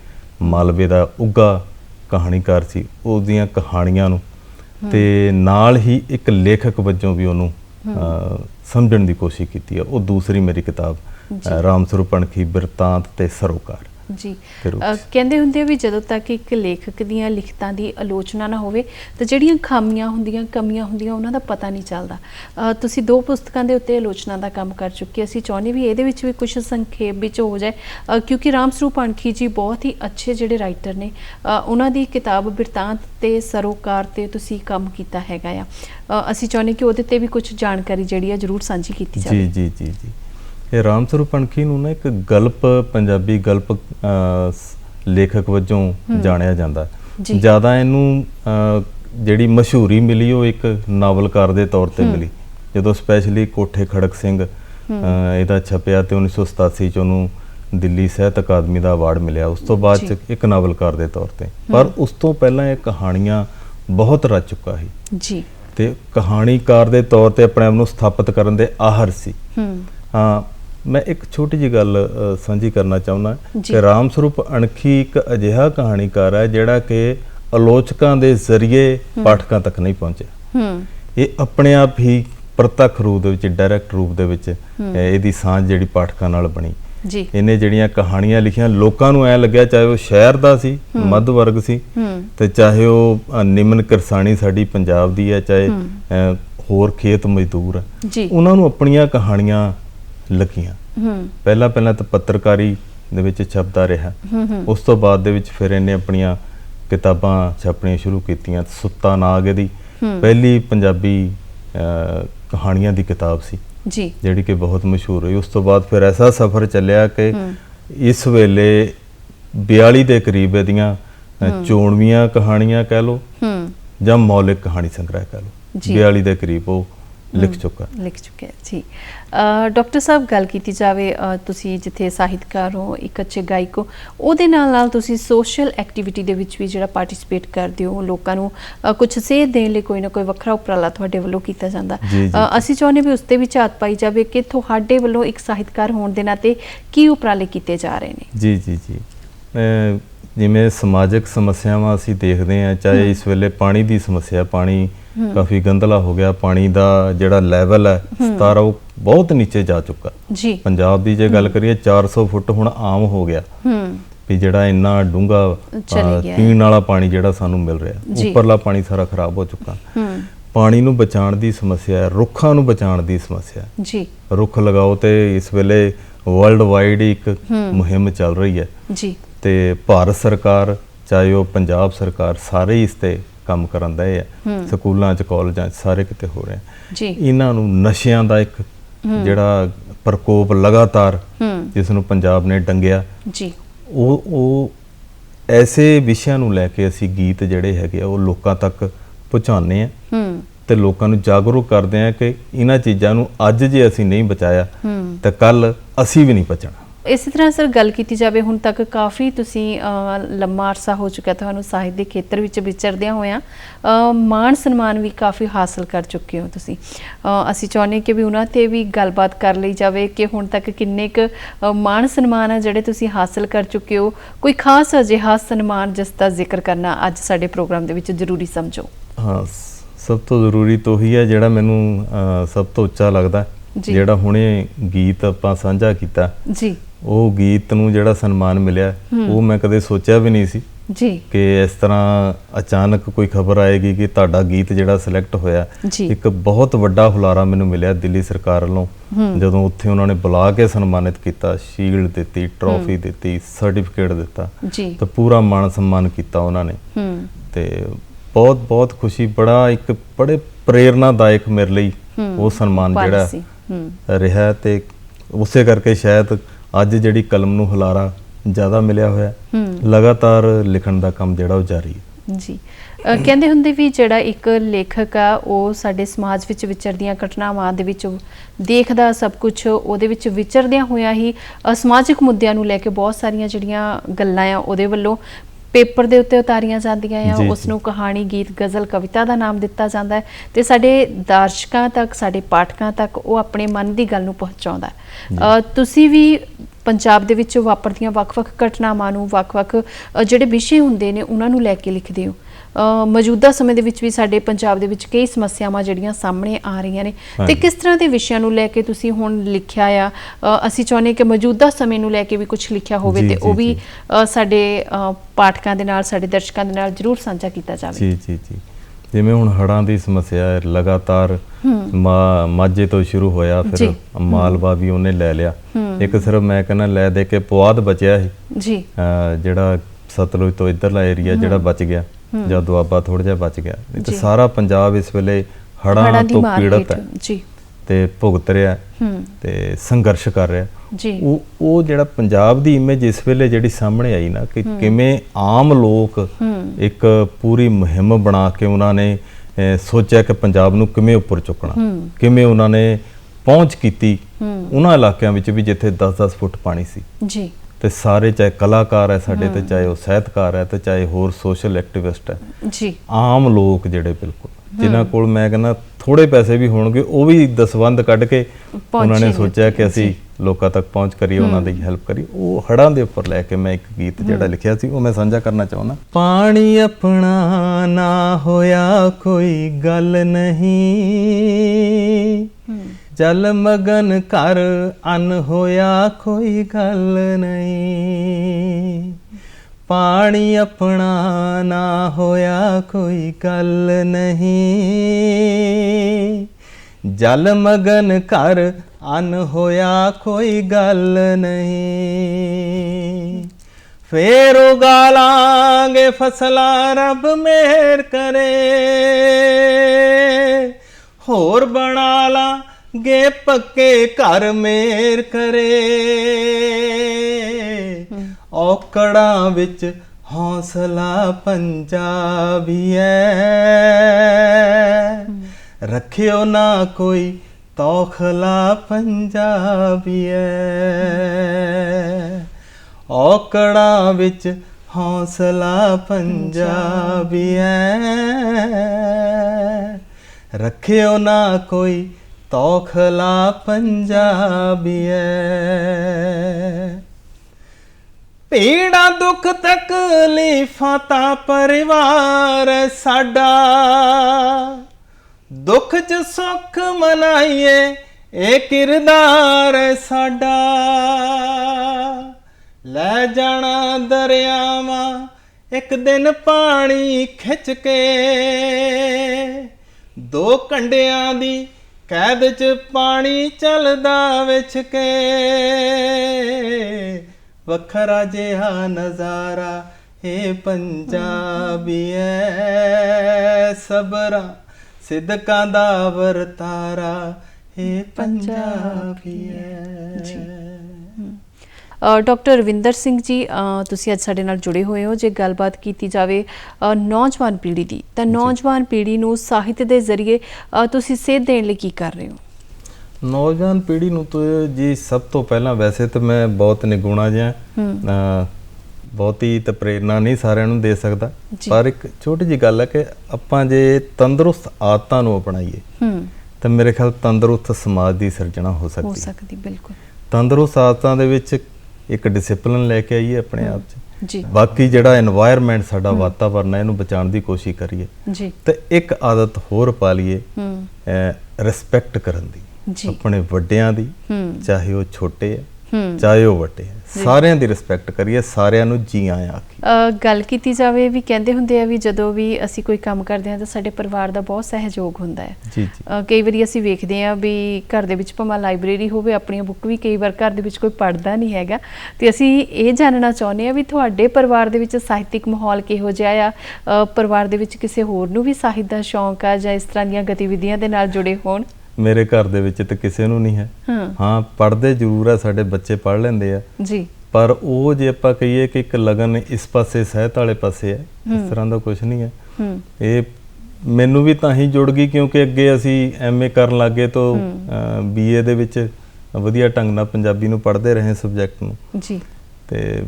S2: ਮਾਲਵੇ ਦਾ ਉੱਗਾ ਕਹਾਣੀਕਾਰ ਸੀ ਉਹਦੀਆਂ ਕਹਾਣੀਆਂ ਨੂੰ ਤੇ ਨਾਲ ਹੀ ਇੱਕ ਲੇਖਕ ਵਜੋਂ ਵੀ ਉਹਨੂੰ ਸਮਝਣ ਦੀ ਕੋਸ਼ਿਸ਼ ਕੀਤੀ ਹੈ ਉਹ ਦੂਸਰੀ ਮੇਰੀ ਕਿਤਾਬ ਅ, ਰਾਮ ਸਰੂਪ ਅਣਖੀ ਬਿਰਤਾਂਤ ਤੇ ਸਰੋਕਾਰ।
S1: ਜੀ। ਕਹਿੰਦੇ ਹੁੰਦੇ ਆ ਵੀ ਜਦੋਂ ਤੱਕ ਇੱਕ ਲੇਖਕ ਦੀਆਂ ਲਿਖਤਾਂ ਦੀ ਆਲੋਚਨਾ ਨਾ ਹੋਵੇ ਤਾਂ ਜਿਹੜੀਆਂ ਖਾਮੀਆਂ ਹੁੰਦੀਆਂ ਕਮੀਆਂ ਹੁੰਦੀਆਂ ਉਹਨਾਂ ਦਾ ਪਤਾ ਨਹੀਂ ਚੱਲਦਾ। ਅ, ਤੁਸੀਂ ਦੋ ਪੁਸਤਕਾਂ ਦੇ ਉੱਤੇ ਆਲੋਚਨਾ ਦਾ ਕੰਮ ਕਰ ਚੁੱਕੇ ਅਸੀਂ ਚਾਹੁੰਦੇ ਵੀ ਇਹਦੇ ਵਿੱਚ ਵੀ ਕੁਝ ਸੰਖੇਪ ਵਿੱਚ ਹੋ ਜਾਏ। ਅ, ਕਿਉਂਕਿ ਰਾਮ ਸਰੂਪ ਅਣਖੀ ਜੀ ਬਹੁਤ ਹੀ ਅੱਛੇ ਜਿਹੜੇ ਰਾਈਟਰ ਨੇ। ਅ, ਉਹਨਾਂ ਦੀ ਕਿਤਾਬ ਬਿਰਤਾਂਤ ਤੇ ਸਰੋਕਾਰ ਤੇ ਤੁਸੀਂ ਕੰਮ ਕੀਤਾ ਹੈਗਾ ਆ। ਅ, ਅਸੀਂ ਚਾਹੁੰਦੇ ਕਿ ਉਹਦੇ ਤੇ ਵੀ ਕੁਝ ਜਾਣਕਾਰੀ ਜਿਹੜੀ ਆ ਜ਼ਰੂਰ ਸਾਂਝੀ ਕੀਤੀ ਜਾਵੇ।
S2: ਜੀ ਜੀ ਜੀ ਜੀ। ਇਹ ਰਾਮ ਸਰੂਪ ਅਣਖੀ ਨੂੰ ਨਾ ਇੱਕ ਗਲਪ ਪੰਜਾਬੀ ਗਲਪ ਲੇਖਕ ਵਜੋਂ ਜਾਣਿਆ ਜਾਂਦਾ। ਜ਼ਿਆਦਾ ਇਹਨੂੰ ਜਿਹੜੀ ਮਸ਼ਹੂਰੀ ਮਿਲੀ ਉਹ ਇੱਕ ਨਾਵਲਕਾਰ ਦੇ ਤੌਰ ਤੇ ਮਿਲੀ। ਜਦੋਂ ਸਪੈਸ਼ਲੀ ਕੋਠੇ ਖੜਕ ਸਿੰਘ ਇਹਦਾ ਛਪਿਆ ਤੇ 1987 ਚ ਉਹਨੂੰ ਦਿੱਲੀ ਸਾਹਿਤ ਅਕਾਦਮੀ ਦਾ ਅਵਾਰਡ ਮਿਲਿਆ। ਉਸ ਤੋਂ ਬਾਅਦ ਚ ਇੱਕ ਨਾਵਲਕਾਰ ਦੇ ਤੌਰ ਤੇ। ਪਰ ਉਸ ਤੋਂ ਪਹਿਲਾਂ ਇਹ ਕਹਾਣੀਆਂ ਬਹੁਤ ਰਚ ਚੁੱਕਾ ਸੀ।
S1: ਜੀ।
S2: ਤੇ ਕਹਾਣੀਕਾਰ ਦੇ ਤੌਰ ਤੇ ਆਪਣੇ ਆਪ ਨੂੰ ਸਥਾਪਿਤ ਕਰਨ ਦੇ ਆਹਰ ਸੀ।
S1: ਹਾਂ
S2: ਮੈਂ ਇੱਕ ਛੋਟੀ ਜਿਹੀ ਗੱਲ ਸਾਂਝੀ ਕਰਨਾ ਚਾਹੁੰਦਾ
S1: ਜੀ।
S2: ਕਿ ਰਾਮ ਸਰੂਪ ਅਣਖੀ ਇੱਕ ਅਜਿਹਾ ਕਹਾਣੀਕਾਰ ਹੈ ਜਿਹੜਾ ਕਿ ਆਲੋਚਕਾਂ ਦੇ ਜ਼ਰੀਏ ਪਾਠਕਾਂ ਤੱਕ ਨਹੀਂ ਪਹੁੰਚਿਆ।
S1: ਹੂੰ।
S2: ਇਹ ਆਪਣੇ ਆਪ ਹੀ ਪ੍ਰਤੱਖ ਰੂਪ ਦੇ ਵਿੱਚ ਡਾਇਰੈਕਟ ਰੂਪ ਦੇ ਵਿੱਚ ਇਹਦੀ ਸਾਂਝ ਜਿਹੜੀ ਪਾਠਕਾਂ ਨਾਲ ਬਣੀ।
S1: ਜੀ।
S2: ਇਹਨੇ ਜਿਹੜੀਆਂ ਕਹਾਣੀਆਂ ਲਿਖੀਆਂ ਲੋਕਾਂ ਨੂੰ ਐ ਲੱਗਿਆ ਚਾਹੇ ਉਹ ਸ਼ਹਿਰ ਦਾ ਸੀ ਮੱਧ ਵਰਗ ਸੀ ਤੇ ਚਾਹੇ ਉਹ ਨਿਮਨ ਕਿਰਸਾਣੀ ਸਾਡੀ ਪੰਜਾਬ ਦੀ ਹੈ ਚਾਹੇ ਹੋਰ ਖੇਤ ਮਜ਼ਦੂਰ ਹੈ।
S1: ਜੀ।
S2: ਉਹਨਾਂ ਨੂੰ ਆਪਣੀਆਂ ਕਹਾਣੀਆਂ ਲੱਗੀਆਂ।
S1: ਹੂੰ।
S2: ਪਹਿਲਾਂ ਪਹਿਲਾਂ ਤਾਂ ਪੱਤਰਕਾਰੀ ਦੇ ਵਿੱਚ ਛਪਦਾ ਰਿਹਾ। ਉਸ ਤੋਂ ਬਾਅਦ ਦੇ ਵਿੱਚ ਫਿਰ ਇਹਨੇ ਆਪਣੀਆਂ ਕਿਤਾਬਾਂ ਛਪਣੀਆਂ ਸ਼ੁਰੂ ਕੀਤੀਆਂ ਸੁੱਤਾ ਨਾਗ ਇਹਦੀ। ਪਹਿਲੀ ਪੰਜਾਬੀ ਕਹਾਣੀਆਂ ਦੀ ਕਿਤਾਬ ਸੀ।
S1: ਜੀ।
S2: ਜਿਹੜੀ ਕਿ ਬਹੁਤ ਮਸ਼ਹੂਰ ਹੋਈ। ਉਸ ਤੋਂ ਬਾਅਦ ਫਿਰ ਐਸਾ ਸਫ਼ਰ ਚੱਲਿਆ ਕਿ। ਇਸ ਵੇਲੇ 42 ਦੇ ਕਰੀਬ ਇਹਦੀਆਂ ਚੋਣਵੀਆਂ ਕਹਾਣੀਆਂ ਕਹਿ
S1: ਹੂੰ।
S2: ਜਾਂ ਮੌਲਿਕ ਕਹਾਣੀ ਸੰਗ੍ਰਹਿ ਕਹਿ
S1: ਜੀ।
S2: 42 ਦੇ ਕਰੀਬ ਉਹ ਲਿਖ ਚੁੱਕਾ।
S1: ਲਿਖ ਚੁੱਕੇ ਹੈ, ਜੀ। ਡਾਕਟਰ ਸਾਹਿਬ ਗੱਲ ਕੀਤੀ ਜਾਵੇ ਤੁਸੀਂ ਜਿੱਥੇ ਸਾਹਿਤਕਾਰ ਹੋ ਇੱਕ ਅੱਛੇ ਗਾਇਕ ਹੋ ਉਹਦੇ ਨਾਲ ਨਾਲ ਤੁਸੀਂ ਸੋਸ਼ਲ ਐਕਟੀਵਿਟੀ ਦੇ ਵਿੱਚ ਵੀ ਜਿਹੜਾ ਪਾਰਟਿਸਿਪੇਟ ਕਰਦੇ ਹੋ ਲੋਕਾਂ ਨੂੰ ਕੁਝ ਸੇਧ ਦੇਣ ਲਈ ਕੋਈ ਨਾ ਕੋਈ ਵੱਖਰਾ ਉਪਰਾਲਾ ਤੁਹਾਡੇ ਵੱਲੋਂ ਕੀਤਾ ਜਾਂਦਾ। ਅਸੀਂ ਚਾਹੁੰਦੇ ਵੀ ਉਸ ਤੇ ਵੀ ਝਾਤ ਪਾਈ ਜਾਵੇ ਕਿ ਤੁਹਾਡੇ ਵੱਲੋਂ ਇੱਕ ਸਾਹਿਤਕਾਰ ਹੋਣ ਦੇ ਨਾਤੇ ਕੀ ਉਪਰਾਲੇ ਕੀਤੇ ਜਾ ਰਹੇ ਨੇ।
S2: ਜੀ ਜੀ ਜੀ। ਜਿਵੇਂ ਸਮਾਜਿਕ ਸਮੱਸਿਆਵਾਂ ਅਸੀਂ ਦੇਖਦੇ ਹਾਂ ਚਾਹੇ ਇਸ ਵੇਲੇ ਪਾਣੀ ਦੀ ਸਮੱਸਿਆ ਪਾਣੀ ਕਾਫੀ ਗੰਦਲਾ ਹੋ ਗਿਆ ਪਾਣੀ ਦਾ ਜਿਹੜਾ ਲੈਵਲ ਹੈ ਸਤਾਰਾ ਉਹ ਬਹੁਤ ਨੀਚੇ ਜਾ ਚੁੱਕਾ।
S1: ਜੀ।
S2: ਪੰਜਾਬ ਦੀ ਜੇ ਗੱਲ ਕਰੀਏ 400 ਫੁੱਟ ਹੁਣ ਆਮ ਹੋ ਗਿਆ।
S1: ਹੂੰ
S2: ਵੀ ਜਿਹੜਾ ਇੰਨਾ
S1: ਹੈ।
S2: ਪੀਣ ਵਾਲਾ ਪਾਣੀ ਜਿਹੜਾ ਸਾਨੂੰ ਮਿਲ ਰਿਹਾ। ਉੱਪਰਲਾ ਪਾਣੀ ਸਾਰਾ ਖਰਾਬ ਹੋ ਚੁੱਕਾ।
S1: ਹੂੰ
S2: ਪਾਣੀ ਨੂੰ ਬਚਾਉਣ ਦੀ ਸਮੱਸਿਆ ਹੈ ਰੁੱਖਾਂ ਨੂੰ ਬਚਾਉਣ ਦੀ ਸਮੱਸਿਆ ਹੈ।
S1: ਜੀ।
S2: ਰੁੱਖ ਲਗਾਓ ਤੇ ਇਸ ਵੇਲੇ ਵਰਲਡ ਵਾਈਡ ਇੱਕ ਮੁਹਿੰਮ ਚੱਲ ਰਹੀ ਹੈ।
S1: ਜੀ।
S2: ਤੇ ਭਾਰਤ ਸਰਕਾਰ ਚਾਹੇ ਉਹ ਪੰਜਾਬ ਸਰਕਾਰ ਸਾਰੇ ਹੀ ਇਸ ਤੇ ਕੰਮ ਕਰਨ ਦੇ ਆ। ਸਕੂਲਾਂ 'ਚ ਕਾਲਜਾਂ 'ਚ ਸਾਰੇ ਕਿਤੇ ਹੋ ਰਿਹਾ
S1: ਜੀ।
S2: ਇਹਨਾਂ ਨੂੰ ਨਸ਼ਿਆਂ ਦਾ ਇੱਕ ਜਿਹੜਾ ਪ੍ਰਕੋਪ ਲਗਾਤਾਰ
S1: ਹੂੰ।
S2: ਜਿਸ ਨੂੰ ਪੰਜਾਬ ਨੇ ਡੰਗਿਆ।
S1: ਜੀ।
S2: ਉਹ ਉਹ ਐਸੇ ਵਿਸ਼ਿਆਂ ਨੂੰ ਲੈ ਕੇ ਅਸੀਂ ਗੀਤ ਜਿਹੜੇ ਹੈਗੇ ਆ ਉਹ ਲੋਕਾਂ ਤੱਕ ਪਹੁੰਚਾਉਂਦੇ ਆ।
S1: ਹੂੰ।
S2: ਤੇ ਲੋਕਾਂ ਨੂੰ ਜਾਗਰੂਕ ਕਰਦੇ ਆ ਕਿ ਇਹਨਾਂ ਚੀਜ਼ਾਂ ਨੂੰ ਅੱਜ ਜੇ ਅਸੀਂ ਨਹੀਂ ਬਚਾਇਆ
S1: ਹੂੰ।
S2: ਤਾਂ ਕੱਲ ਅਸੀਂ ਵੀ ਨਹੀਂ ਬਚਣਾ।
S1: ਇਸੇ ਤਰ੍ਹਾਂ ਸਰ ਗੱਲ ਕੀਤੀ ਜਾਵੇ ਹੁਣ ਤੱਕ ਕਾਫੀ ਤੁਸੀਂ ਅ, ਲੰਮਾ ਅਰਸਾ ਹੋ ਚੁੱਕਾ ਤੁਹਾਨੂੰ ਸਾਹਿਤ ਦੇ ਖੇਤਰ ਵਿੱਚ ਵਿਚਰਦਿਆਂ ਹੋਇਆਂ ਮਾਣ ਸਨਮਾਨ ਵੀ ਕਾਫੀ ਹਾਸਲ ਕਰ ਚੁੱਕੇ ਹੋ ਤੁਸੀਂ। ਅਸੀਂ ਚਾਹੁੰਦੇ ਕਿ ਵੀ ਉਹਨਾਂ ਤੇ ਵੀ ਗੱਲਬਾਤ ਕਰ ਲਈ ਜਾਵੇ ਕਿ ਹੁਣ ਤੱਕ ਕਿੰਨੇ ਕੁ ਮਾਣ ਸਨਮਾਨ ਆ ਜਿਹੜੇ ਤੁਸੀਂ ਹਾਸਲ ਕਰ ਚੁੱਕੇ ਹੋ। ਕੋਈ ਖਾਸ ਅਜਿਹਾ ਸਨਮਾਨ ਜਿਸ ਦਾ ਜ਼ਿਕਰ ਕਰਨਾ ਅੱਜ ਸਾਡੇ ਪ੍ਰੋਗਰਾਮ ਦੇ ਵਿੱਚ ਜ਼ਰੂਰੀ ਸਮਝੋ।
S2: ਹਾਂ ਸਭ ਤੋਂ ਜ਼ਰੂਰੀ ਤਾਂ ਉਹੀ ਹੈ ਜਿਹੜਾ ਮੈਨੂੰ ਸਭ ਤੋਂ ਉੱਚਾ ਲੱਗਦਾ।
S1: ਜੀ।
S2: ਜਿਹੜਾ ਹੁਣੇ ਗੀਤ ਆਪਾਂ ਸਾਂਝਾ ਕੀਤਾ
S1: ਜੀ।
S2: ਉਹ ਗੀਤ ਨੂੰ ਜਿਹੜਾ ਸਨਮਾਨ ਮਿਲਿਆ ਉਹ ਮੈਂ ਕਦੇ ਸੋਚਿਆ ਵੀ ਨਹੀਂ ਸੀ
S1: ਜੀ।
S2: ਕਿ ਇਸ ਤਰ੍ਹਾਂ ਅਚਾਨਕ ਕੋਈ ਖਬਰ ਆਏਗੀ ਕਿ ਤੁਹਾਡਾ ਗੀਤ ਜਿਹੜਾ ਸਿਲੈਕਟ ਹੋਇਆ। ਇੱਕ ਬਹੁਤ ਵੱਡਾ ਹੁਲਾਰਾ ਮੈਨੂੰ ਮਿਲਿਆ ਦਿੱਲੀ ਸਰਕਾਰ ਵੱਲੋਂ ਜਦੋਂ ਉੱਥੇ ਉਹਨਾਂ ਨੇ ਬੁਲਾ ਕੇ ਸਨਮਾਨਿਤ ਕੀਤਾ ਸ਼ੀਲਡ ਦਿੱਤੀ ਟਰੋਫੀ ਦਿੱਤੀ ਸਰਟੀਫਿਕੇਟ ਦਿੱਤਾ
S1: ਜੀ।
S2: ਤਾਂ ਪੂਰਾ ਮਾਣ ਸਨਮਾਨ ਕੀਤਾ ਉਹਨਾਂ ਨੇ। ਤੇ ਬਹੁਤ ਬਹੁਤ ਖੁਸ਼ੀ ਬੜਾ ਇੱਕ ਬੜੇ ਪ੍ਰੇਰਨਾਦਾਇਕ ਮੇਰੇ ਲਈ ਉਹ ਸਨਮਾਨ ਜਿਹੜਾ ਰਿਹਾ ਤੇ ਉਸੇ ਕਰਕੇ ਸ਼ਾਇਦ ਅੱਜ ਜਿਹੜੀ ਕਲਮ ਨੂੰ ਹੁਲਾਰਾ ਜ਼ਿਆਦਾ ਮਿਲਿਆ ਹੋਇਆ ਲਗਾਤਾਰ ਲਿਖਣ ਦਾ ਕੰਮ ਜਿਹੜਾ ਉਹ ਜਾਰੀ ਹੈ।
S1: ਜੀ। ਕਹਿੰਦੇ ਹੁੰਦੇ ਵੀ ਜਿਹੜਾ ਇੱਕ ਲੇਖਕ ਆ ਉਹ ਸਾਡੇ ਸਮਾਜ ਵਿੱਚ ਵਿਚਰਦੀਆਂ ਘਟਨਾਵਾਂ ਦੇ ਵਿੱਚ ਦੇਖਦਾ ਸਭ ਕੁਝ ਉਹਦੇ ਵਿੱਚ ਵਿਚਰਦਿਆਂ ਹੋਇਆਂ ਹੀ ਸਮਾਜਿਕ ਮੁੱਦਿਆਂ ਨੂੰ ਲੈ ਕੇ ਬਹੁਤ ਸਾਰੀਆਂ ਜਿਹੜੀਆਂ ਗੱਲਾਂ ਆ ਉਹਦੇ ਵੱਲੋਂ ਪੇਪਰ ਦੇ ਉੱਤੇ ਉਤਾਰੀਆਂ ਜਾਂਦੀਆਂ ਆ ਉਸ। ਨੂੰ ਕਹਾਣੀ ਗੀਤ ਗਜ਼ਲ ਕਵਿਤਾ ਦਾ ਨਾਮ ਦਿੱਤਾ ਜਾਂਦਾ ਹੈ ਤੇ ਸਾਡੇ ਦਰਸ਼ਕਾਂ ਤੱਕ ਸਾਡੇ ਪਾਠਕਾਂ ਤੱਕ ਉਹ ਆਪਣੇ ਮਨ ਦੀ ਗੱਲ ਨੂੰ ਪਹੁੰਚਾਉਂਦਾ ਤੁਸੀਂ ਵੀ ਪੰਜਾਬ ਦੇ ਵਿੱਚ ਵਾਪਰਦੀਆਂ ਵੱਖ-ਵੱਖ ਘਟਨਾਵਾਂ ਨੂੰ ਵੱਖ-ਵੱਖ ਜਿਹੜੇ ਵਿਸ਼ੇ ਹੁੰਦੇ ਨੇ ਉਹਨਾਂ ਨੂੰ ਲੈ ਕੇ ਲਿਖਦੇ ਹੋ। ਮੌਜੂਦਾ ਸਮੇਂ ਦੇ ਵਿੱਚ ਵੀ ਸਾਡੇ ਪੰਜਾਬ ਦੇ ਵਿੱਚ ਕਈ ਸਮੱਸਿਆਵਾਂ ਜਿਹੜੀਆਂ ਸਾਹਮਣੇ ਆ ਰਹੀਆਂ ਨੇ। ਤੇ। ਕਿਸ ਤਰ੍ਹਾਂ ਦੇ ਵਿਸ਼ਿਆਂ ਨੂੰ ਲੈ ਕੇ ਤੁਸੀਂ ਹੁਣ ਲਿਖਿਆ ਆ? ਅਸੀਂ ਚਾਹੁੰਦੇ ਕਿ ਮੌਜੂਦਾ ਸਮੇਂ ਨੂੰ ਲੈ ਕੇ ਵੀ ਕੁਝ ਲਿਖਿਆ ਹੋਵੇ ਤੇ ਉਹ ਵੀ ਸਾਡੇ ਪਾਠਕਾਂ ਦੇ ਨਾਲ ਸਾਡੇ ਦਰਸ਼ਕਾਂ ਦੇ ਨਾਲ ਜਰੂਰ ਸਾਂਝਾ ਕੀਤਾ ਜਾਵੇ।
S2: ਜੀ ਜੀ ਜੀ। ਜਿਵੇਂ ਹੁਣ ਹੜ੍ਹਾਂ ਦੀ ਸਮੱਸਿਆ ਹੈ ਲਗਾਤਾਰ ਮਾਝੇ ਤੋਂ ਸ਼ੁਰੂ ਹੋਇਆ। ਫਿਰ ਮਾਲਵਾ ਵੀ ਉਹਨੇ ਲੈ ਲਿਆ। ਇੱਕ ਸਿਰਫ ਮੈਂ ਕਹਿੰਦਾ ਲੈ ਦੇ ਕੇ ਪੁਆਧ ਬਚਿਆ ਸੀ।
S1: ਜੀ।
S2: ਜਿਹੜਾ ਸਤਲੁਜ ਤੋਂ ਇਧਰਲਾ ਏਰੀਆ ਜਿਹੜਾ ਬਚ ਗਿਆ। ਜਾਂ ਦੁਆਬਾ ਥੋੜਾ ਜਿਹਾ ਬਚ ਗਿਆ। ਨਹੀਂ ਤਾਂ। ਸਾਰਾ ਪੰਜਾਬ ਇਸ ਵੇਲੇ
S1: ਦੀ
S2: ਤੋਂ ਪੀੜਤ ਹੈ
S1: ਜੀ।
S2: ਤੇ ਭੁਗਤ ਰਿਹਾ
S1: ਹੂੰ
S2: ਤੇ ਸੰਘਰਸ਼ ਕਰ ਰਿਹਾ
S1: ਜੀ।
S2: ਉਹ ਉਹ ਜਿਹੜਾ ਪੰਜਾਬ ਦੀ ਇਮੇਜ ਇਸ ਵੇਲੇ ਜਿਹੜੀ ਸਾਹਮਣੇ ਆਈ ਨਾ ਕਿ ਕਿਵੇਂ ਆਮ ਲੋਕ ਇੱਕ ਪੂਰੀ ਮੁਹਿੰਮ ਬਣਾ ਕੇ ਉਹਨਾਂ ਨੇ ਸੋਚਿਆ ਕਿ ਪੰਜਾਬ ਨੂੰ ਕਿਵੇਂ ਉੱਪਰ ਚੁੱਕਣਾ। ਕਿਵੇਂ ਉਹਨਾਂ ਨੇ ਪਹੁੰਚ ਕੀਤੀ ਉਹਨਾਂ ਇਲਾਕਿਆਂ ਵਿੱਚ ਵੀ ਜਿੱਥੇ 10-10 ਫੁੱਟ ਪਾਣੀ ਸੀ।
S1: ਜੀ।
S2: ਤੇ ਸਾਰੇ ਚਾਹੇ ਕਲਾਕਾਰ ਹੈ ਸਾਡੇ ਤੇ ਚਾਹੇ ਉਹ ਸਾਹਿਤਕਾਰ ਹੈ ਤੇ ਚਾਹੇ ਹੋਰ ਸੋਸ਼ਲ ਐਕਟਿਵਿਸਟ ਹੈ।
S1: ਜੀ।
S2: ਆਮ ਲੋਕ ਜਿਹੜੇ ਬਿਲਕੁਲ ਜਿਨ੍ਹਾਂ ਕੋਲ ਮੈਂ ਕਹਿੰਦਾ ਥੋੜੇ ਪੈਸੇ ਵੀ ਹੋਣਗੇ ਉਹ ਵੀ ਦਸਵੰਦ ਕੱਢ ਕੇ ਉਹਨਾਂ ਨੇ ਸੋਚਿਆ ਕਿ। ਅਸੀਂ ਲੋਕਾਂ ਤੱਕ ਪਹੁੰਚ ਕਰੀਏ ਉਹਨਾਂ ਦੀ ਹੈਲਪ ਕਰੀਏ। ਉਹ ਹੜਾਂ ਦੇ ਉੱਪਰ ਲੈ ਕੇ ਮੈਂ ਇੱਕ ਗੀਤ ਜਿਹੜਾ ਲਿਖਿਆ ਸੀ ਉਹ ਮੈਂ ਸਾਂਝਾ ਕਰਨਾ ਚਾਹੁੰਦਾ। ਪਾਣੀ ਆਪਣਾ ਨਾ ਹੋਇਆ ਕੋਈ ਗੱਲ ਨਹੀਂ। ਜਲ ਮਗਨ ਕਰ ਅਨ ਹੋਇਆ ਕੋਈ ਗੱਲ ਨਹੀਂ। ਪਾਣੀ ਆਪਣਾ ਨਾ ਹੋਇਆ ਕੋਈ ਗੱਲ ਨਹੀਂ। ਜਲ ਮਗਨ ਕਰ ਅਨ ਹੋਇਆ ਕੋਈ ਗੱਲ ਨਹੀਂ। ਫੇਰ ਉਗਾ ਲਾਂਗੇ ਫਸਲਾਂ ਰੱਬ ਮਿਹਰ ਕਰੇ। ਹੋਰ ਬਣਾ ਲਾ ਲਾਂਗੇ ਪੱਕੇ ਘਰ ਮੇਰ ਕਰੇ ਔਕੜਾਂ ਵਿੱਚ ਹੌਸਲਾ ਪੰਜਾਬੀਐ ਰੱਖਿਓ ਨਾ ਕੋਈ ਤੌਖਲਾ ਪੰਜਾਬੀਐ ਔਕੜਾਂ ਵਿੱਚ ਹੌਸਲਾ ਪੰਜਾਬੀਐ ਰੱਖਿਓ ਨਾ ਕੋਈ ਤੌਖਲਾ ਪੰਜਾਬੀਐ। ਪੀੜਾ ਦੁੱਖ ਤਕਲੀਫਾਂ ਤਾਂ ਪਰਿਵਾਰ ਸਾਡਾ। ਦੁੱਖ 'ਚ ਸੁੱਖ ਮਨਾਈਏ, ਇਹ ਕਿਰਦਾਰ ਸਾਡਾ। ਲੈ ਜਾਣਾ ਦਰਿਆਵਾਂ, ਇੱਕ ਦਿਨ ਪਾਣੀ ਖਿੱਚ ਕੇ। ਦੋ ਕੰਡਿਆਂ ਦੀ ਕੈਦ 'ਚ ਪਾਣੀ ਚੱਲਦਾ ਵਿਛ ਕੇ। ਵੱਖਰਾ ਜਿਹਾ ਨਜ਼ਾਰਾ ਏ ਪੰਜਾਬੀਐ ਸਬਰਾਂ ਸਿੱਧਕਾਂ ਦਾ ਵਰਤਾਰਾ ਏ ਪੰਜਾਬੀਐ
S1: ਅ, ਡਾਕਟਰ ਰਵਿੰਦਰ ਸਿੰਘ ਜੀ ਤੁਸੀਂ ਅੱਜ ਸਾਡੇ ਨਾਲ ਜੁੜੇ ਹੋਏ ਹੋ। ਜੇ ਗੱਲਬਾਤ ਕੀਤੀ ਜਾਵੇ ਨੌਜਵਾਨ ਪੀੜ੍ਹੀ ਦੀ ਤਾਂ ਨੌਜਵਾਨ ਪੀੜ੍ਹੀ ਨੂੰ ਸਾਹਿਤ ਦੇ ਜ਼ਰੀਏ ਤੁਸੀਂ ਸੇਧ ਦੇਣ ਲਈ ਕੀ ਕਰ ਰਹੇ ਹੋ?
S2: ਨੌਜਵਾਨ ਪੀੜ੍ਹੀ ਨੂੰ ਤਾਂ ਜੀ ਸਭ ਤੋਂ ਪਹਿਲਾਂ ਵੈਸੇ ਤਾਂ ਮੈਂ ਬਹੁਤ ਨਿਗੁਣਾ ਜਿਹਾ। ਬਹੁਤੀ ਤਾਂ ਪ੍ਰੇਰਣਾ ਨਹੀਂ ਸਾਰਿਆਂ ਨੂੰ ਦੇ ਸਕਦਾ। ਪਰ ਇੱਕ ਛੋਟੀ ਜੀ ਗੱਲ ਹੈ ਕਿ ਆਪਾਂ ਜੇ ਤੰਦਰੁਸਤ ਆਦਤਾਂ ਨੂੰ ਅਪਣਾਈਏ
S1: ਹੂੰ।
S2: ਤਾਂ ਮੇਰੇ ਖਿਆਲ ਤੰਦਰੁਸਤ ਸਮਾਜ ਦੀ ਸਿਰਜਣਾ ਹੋ
S1: ਹੋ।
S2: ਸਕਦੀ ਹੈ
S1: ਸਕਦੀ ਬਿਲਕੁਲ।
S2: ਤੰਦਰੁਸਤ ਆਦਤਾਂ ਦੇ ਵਿੱਚ ਇੱਕ ਡਿਸਪਲਿਨ ਲੈ ਕੇ ਆਈਏ ਆਪਣੇ ਆਪ 'ਚ।
S1: ਜੀ।
S2: ਬਾਕੀ ਜਿਹੜਾ এনवायरमेंट ਸਾਡਾ ਵਾਤਾਵਰਨ ਹੈ ਇਹਨੂੰ ਬਚਾਉਣ ਦੀ ਕੋਸ਼ਿਸ਼ ਕਰੀਏ।
S1: ਜੀ।
S2: ਤੇ ਇੱਕ ਆਦਤ ਹੋਰ ਪਾ ਲਈਏ
S1: ਹੂੰ
S2: ਰਿਸਪੈਕਟ ਕਰਨ ਦੀ। ਆਪਣੇ ਵੱਡਿਆਂ ਦੀ ਚਾਹੇ ਉਹ ਛੋਟੇ
S1: ਆ
S2: ਚਾਹੇ ਉਹ ਵੱਡੇ ਸਾਰਿਆਂ ਦੀ ਰਿਸਪੈਕਟ ਕਰੀਏ ਸਾਰਿਆਂ ਨੂੰ ਜੀ ਆਇਆਂ ਆਖੀ
S1: ਗੱਲ ਕੀਤੀ ਜਾਵੇ ਵੀ ਕਹਿੰਦੇ ਹੁੰਦੇ ਆ ਵੀ ਜਦੋਂ ਵੀ ਅਸੀਂ ਕੋਈ ਕੰਮ ਕਰਦੇ ਹਾਂ ਤਾਂ ਸਾਡੇ ਪਰਿਵਾਰ ਦਾ ਬਹੁਤ ਸਹਿਯੋਗ ਹੁੰਦਾ ਹੈ।
S2: ਜੀ ਜੀ।
S1: ਕਈ ਵਾਰੀ ਅਸੀਂ ਵੇਖਦੇ ਹਾਂ ਵੀ ਘਰ ਦੇ ਵਿੱਚ ਭਾਵੇਂ ਲਾਇਬ੍ਰੇਰੀ ਹੋਵੇ ਆਪਣੀਆਂ ਬੁੱਕ ਵੀ ਕਈ ਵਾਰ ਘਰ ਦੇ ਵਿੱਚ ਕੋਈ ਪੜ੍ਹਦਾ ਨਹੀਂ ਹੈਗਾ। ਤੇ ਅਸੀਂ ਇਹ ਜਾਣਨਾ ਚਾਹੁੰਦੇ ਹਾਂ ਵੀ ਤੁਹਾਡੇ ਪਰਿਵਾਰ ਦੇ ਵਿੱਚ ਸਾਹਿਤਿਕ ਮਾਹੌਲ ਕਿਹੋ ਜਿਹਾ ਆ? ਪਰਿਵਾਰ ਦੇ ਵਿੱਚ ਕਿਸੇ ਹੋਰ ਨੂੰ ਵੀ ਸਾਹਿਤ ਦਾ ਸ਼ੌਂਕ ਆ ਜਾਂ ਇਸ ਤਰ੍ਹਾਂ ਦੀਆਂ ਗਤੀਵਿਧੀਆਂ ਦੇ ਨਾਲ ਜੁੜੇ ਹੋਣ?
S2: ਮੇਰੇ ਘਰ ਦੇ ਵਿੱਚ ਤਾਂ ਕਿਸੇ ਨੂੰ ਨਹੀਂ ਹੈ।
S1: ਹਾਂ।
S2: ਹਾਂ ਪੜ੍ਹਦੇ ਜ਼ਰੂਰ ਆ ਸਾਡੇ ਬੱਚੇ ਪੜ੍ਹ ਲੈਂਦੇ ਆ।
S1: ਜੀ।
S2: ਪਰ ਉਹ ਜੇ ਆਪਾਂ ਕਹੀਏ ਕਿ ਇੱਕ ਲਗਨ ਇਸ ਪਾਸੇ ਸਹਿਤ ਵਾਲੇ ਪਾਸੇ ਹੈ ਇਸ ਤਰ੍ਹਾਂ ਦਾ ਕੁਝ ਨਹੀਂ ਹੈ।
S1: ਹੂੰ।
S2: ਇਹ ਮੈਨੂੰ ਵੀ ਤਾਂ ਹੀ ਜੁੜ ਗਈ ਕਿਉਂਕਿ ਅੱਗੇ ਅਸੀਂ ਐਮਏ ਕਰਨ ਲੱਗੇ ਤੋਂ ਬੀਏ ਦੇ ਵਿੱਚ ਵਧੀਆ ਢੰਗ ਨਾਲ ਪੰਜਾਬੀ ਨੂੰ ਪੜ੍ਹਦੇ ਰਹੇ ਸਬਜੈਕਟ ਨੂੰ।
S1: ਜੀ।
S2: ਤੇ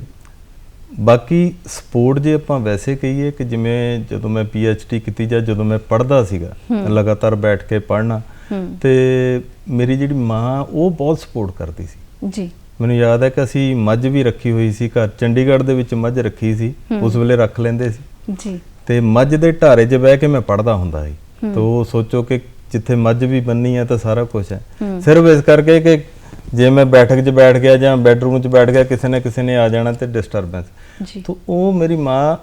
S2: ਬਾਕੀ ਸਪੋਰਟ ਜੇ ਆਪਾਂ ਵੈਸੇ ਕਹੀਏ ਕਿ ਜਿਵੇਂ ਜਦੋਂ ਮੈਂ ਡੀ ਕੀਤੀ ਜਾਂ ਜਦੋਂ ਮੈਂ ਪੜ੍ਹਦਾ ਸੀਗਾ ਲਗਾਤਾਰ ਬੈਠ ਕੇ ਪੜ੍ਹਨਾ ਤੇ ਮੇਰੀ ਜਿਹੜੀ ਮਾਂ ਉਹ ਬਹੁਤ ਸਪੋਰਟ ਕਰਦੀ ਸੀ।
S1: ਜੀ।
S2: ਮੈਨੂੰ ਯਾਦ ਹੈ ਕਿ ਅਸੀਂ ਮੱਝ ਵੀ ਰੱਖੀ ਹੋਈ ਸੀ ਘਰ ਚੰਡੀਗੜ੍ਹ ਦੇ ਵਿੱਚ ਮੱਝ ਰੱਖੀ ਸੀ ਉਸ ਵੇਲੇ ਰੱਖ ਲੈਂਦੇ ਸੀ।
S1: ਜੀ।
S2: ਤੇ ਮੱਝ ਦੇ ਢਾਰੇ 'ਚ ਬਹਿ ਕੇ ਮੈਂ ਪੜਦਾ ਹੁੰਦਾ ਸੀ। ਤੋ ਸੋਚੋ ਕਿ ਜਿੱਥੇ ਮੱਝ ਵੀ ਬੰਨੀ ਹੈ ਤਾਂ ਸਾਰਾ ਕੁਝ ਹੈ। ਸਿਰਫ ਇਸ ਕਰਕੇ ਕਿ ਜੇ ਮੈਂ ਬੈਠਕ 'ਚ ਬੈਠ ਗਿਆ ਜਾਂ ਬੈੱਡਰੂਮ 'ਚ ਬੈਠ ਗਿਆ ਕਿਸੇ ਨਾ ਕਿਸੇ ਨੇ ਆ ਜਾਣਾ ਤੇ ਡਿਸਟਰਬੈਂਸ
S1: ਜੀ।
S2: ਤੋ ਉਹ ਮੇਰੀ ਮਾਂ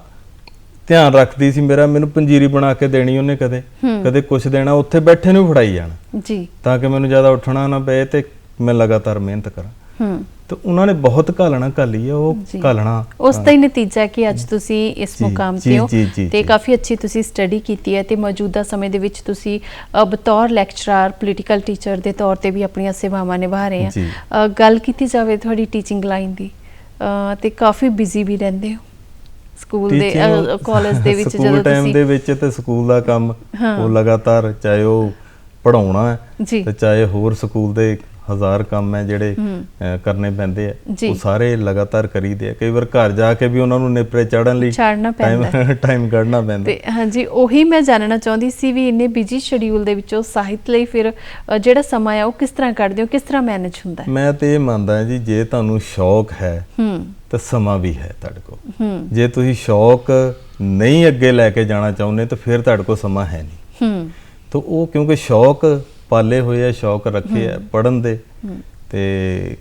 S2: ਧਿਆਨ ਰੱਖਦੀ ਸੀ ਮੇਰਾ ਮੈਨੂੰ ਪੰਜੀਰੀ ਬਣਾ ਕੇ ਦੇਣੀ ਉਹਨੇ ਕਦੇ। ਕਦੇ ਕੁਝ ਦੇਣਾ ਉੱਥੇ ਬੈਠੇ ਨੂੰ ਫੜਾਈ ਜਾਣਾ।
S1: ਜੀ।
S2: ਤਾਂ ਕਿ ਮੈਨੂੰ ਜ਼ਿਆਦਾ ਉੱਠਣਾ ਨਾ ਪਏ ਤੇ ਮੈਂ ਲਗਾਤਾਰ ਮਿਹਨਤ ਕਰਾਂ।
S1: ਹੂੰ।
S2: ਤੇ ਉਹਨਾਂ ਨੇ ਬਹੁਤ ਘਾਲਣਾ ਘਾਲੀ ਹੈ ਉਹ। ਘਾਲਣਾ।
S1: ਉਸ ਦਾ ਹੀ ਨਤੀਜਾ ਹੈ ਕਿ ਅੱਜ ਤੁਸੀਂ ਇਸ ਮੁਕਾਮ ਤੇ ਹੋ ਤੇ। ਕਾਫੀ ਅੱਛੀ ਤੁਸੀਂ ਸਟੱਡੀ ਕੀਤੀ ਹੈ ਤੇ ਮੌਜੂਦਾ ਸਮੇਂ ਦੇ ਵਿੱਚ ਤੁਸੀਂ ਬਤੌਰ ਲੈਕਚਰਰ ਪੋਲੀਟੀਕਲ ਟੀਚਰ ਦੇ ਤੌਰ ਤੇ ਵੀ ਆਪਣੀਆਂ ਸੇਵਾਵਾਂ ਨਿਭਾ ਰਹੇ ਆ। ਗੱਲ ਕੀਤੀ ਜਾਵੇ ਤੁਹਾਡੀ ਟੀਚਿੰਗ ਲਾਈਨ ਦੀ ਤੇ ਕਾਫੀ ਬਿਜ਼ੀ ਵੀ ਰਹਿੰਦੇ ਹੋ। ਸਕੂਲ ਦੇ ਕਾਲਜ ਦੇ ਵਿੱਚ
S2: ਸਕੂਲ
S1: ਜਦੋਂ
S2: ਟਾਈਮ ਦੇ ਵਿੱਚ ਤੇ ਸਕੂਲ ਦਾ ਕੰਮ। ਉਹ ਲਗਾਤਾਰ ਚਾਹੇ ਉਹ ਪੜਾਉਣਾ ਹੈ ਤੇ ਚਾਹੇ ਹੋਰ ਸਕੂਲ ਦੇ ਹਜ਼ਾਰ ਕੰਮ ਹੈ ਜਿਹੜੇ ਕਰਨੇ ਪੈਂਦੇ ਆ। ਉਹ ਸਾਰੇ ਲਗਾਤਾਰ ਕਰੀਦੇ ਆ। ਕਈ ਵਾਰ ਘਰ ਜਾ ਕੇ ਵੀ ਉਹਨਾਂ ਨੂੰ ਨੇਪਰੇ ਚੜਨ ਲਈ ਟਾਈਮ
S1: ਪੈਂਦਾ।
S2: ਟਾਈਮ ਕੱਢਣਾ ਪੈਂਦਾ।
S1: ਤੇ ਹਾਂਜੀ ਉਹੀ ਮੈਂ ਜਾਣਨਾ ਚਾਹੁੰਦੀ ਸੀ ਵੀ ਇੰਨੇ ਬਿਜ਼ੀ ਸ਼ਡਿਊਲ ਦੇ ਵਿੱਚੋਂ ਸਾਹਿਤ ਲਈ ਫਿਰ ਜਿਹੜਾ ਸਮਾਂ ਆ ਉਹ ਕਿਸ ਤਰ੍ਹਾਂ ਕੱਢਦੇ ਹੋ? ਕਿਸ ਤਰ੍ਹਾਂ ਮੈਨੇਜ ਹੁੰਦਾ ਹੈ?
S2: ਮੈਂ ਤੇ ਇਹ ਮੰਨਦਾ ਜੀ ਜੇ ਤੁਹਾਨੂੰ ਸ਼ੌਕ ਹੈ ਤਾਂ ਸਮਾਂ ਵੀ ਹੈ ਤੁਹਾਡੇ ਕੋਲ। ਜੇ ਤੁਸੀਂ ਸ਼ੌਕ ਨਹੀਂ ਅੱਗੇ ਲੈ ਕੇ ਜਾਣਾ ਚਾਹੁੰਦੇ ਤਾਂ ਫਿਰ ਤੁਹਾਡੇ ਕੋਲ ਸਮਾਂ ਹੈ ਨਹੀਂ।
S1: ਹੂੰ।
S2: ਤਾਂ ਉਹ ਕਿਉਂਕਿ ਸ਼ੌਕ ਪਾਲੇ ਹੋਏ ਆ ਸ਼ੌਕ ਰੱਖੇ ਆ ਪੜਨ ਦੇ ਤੇ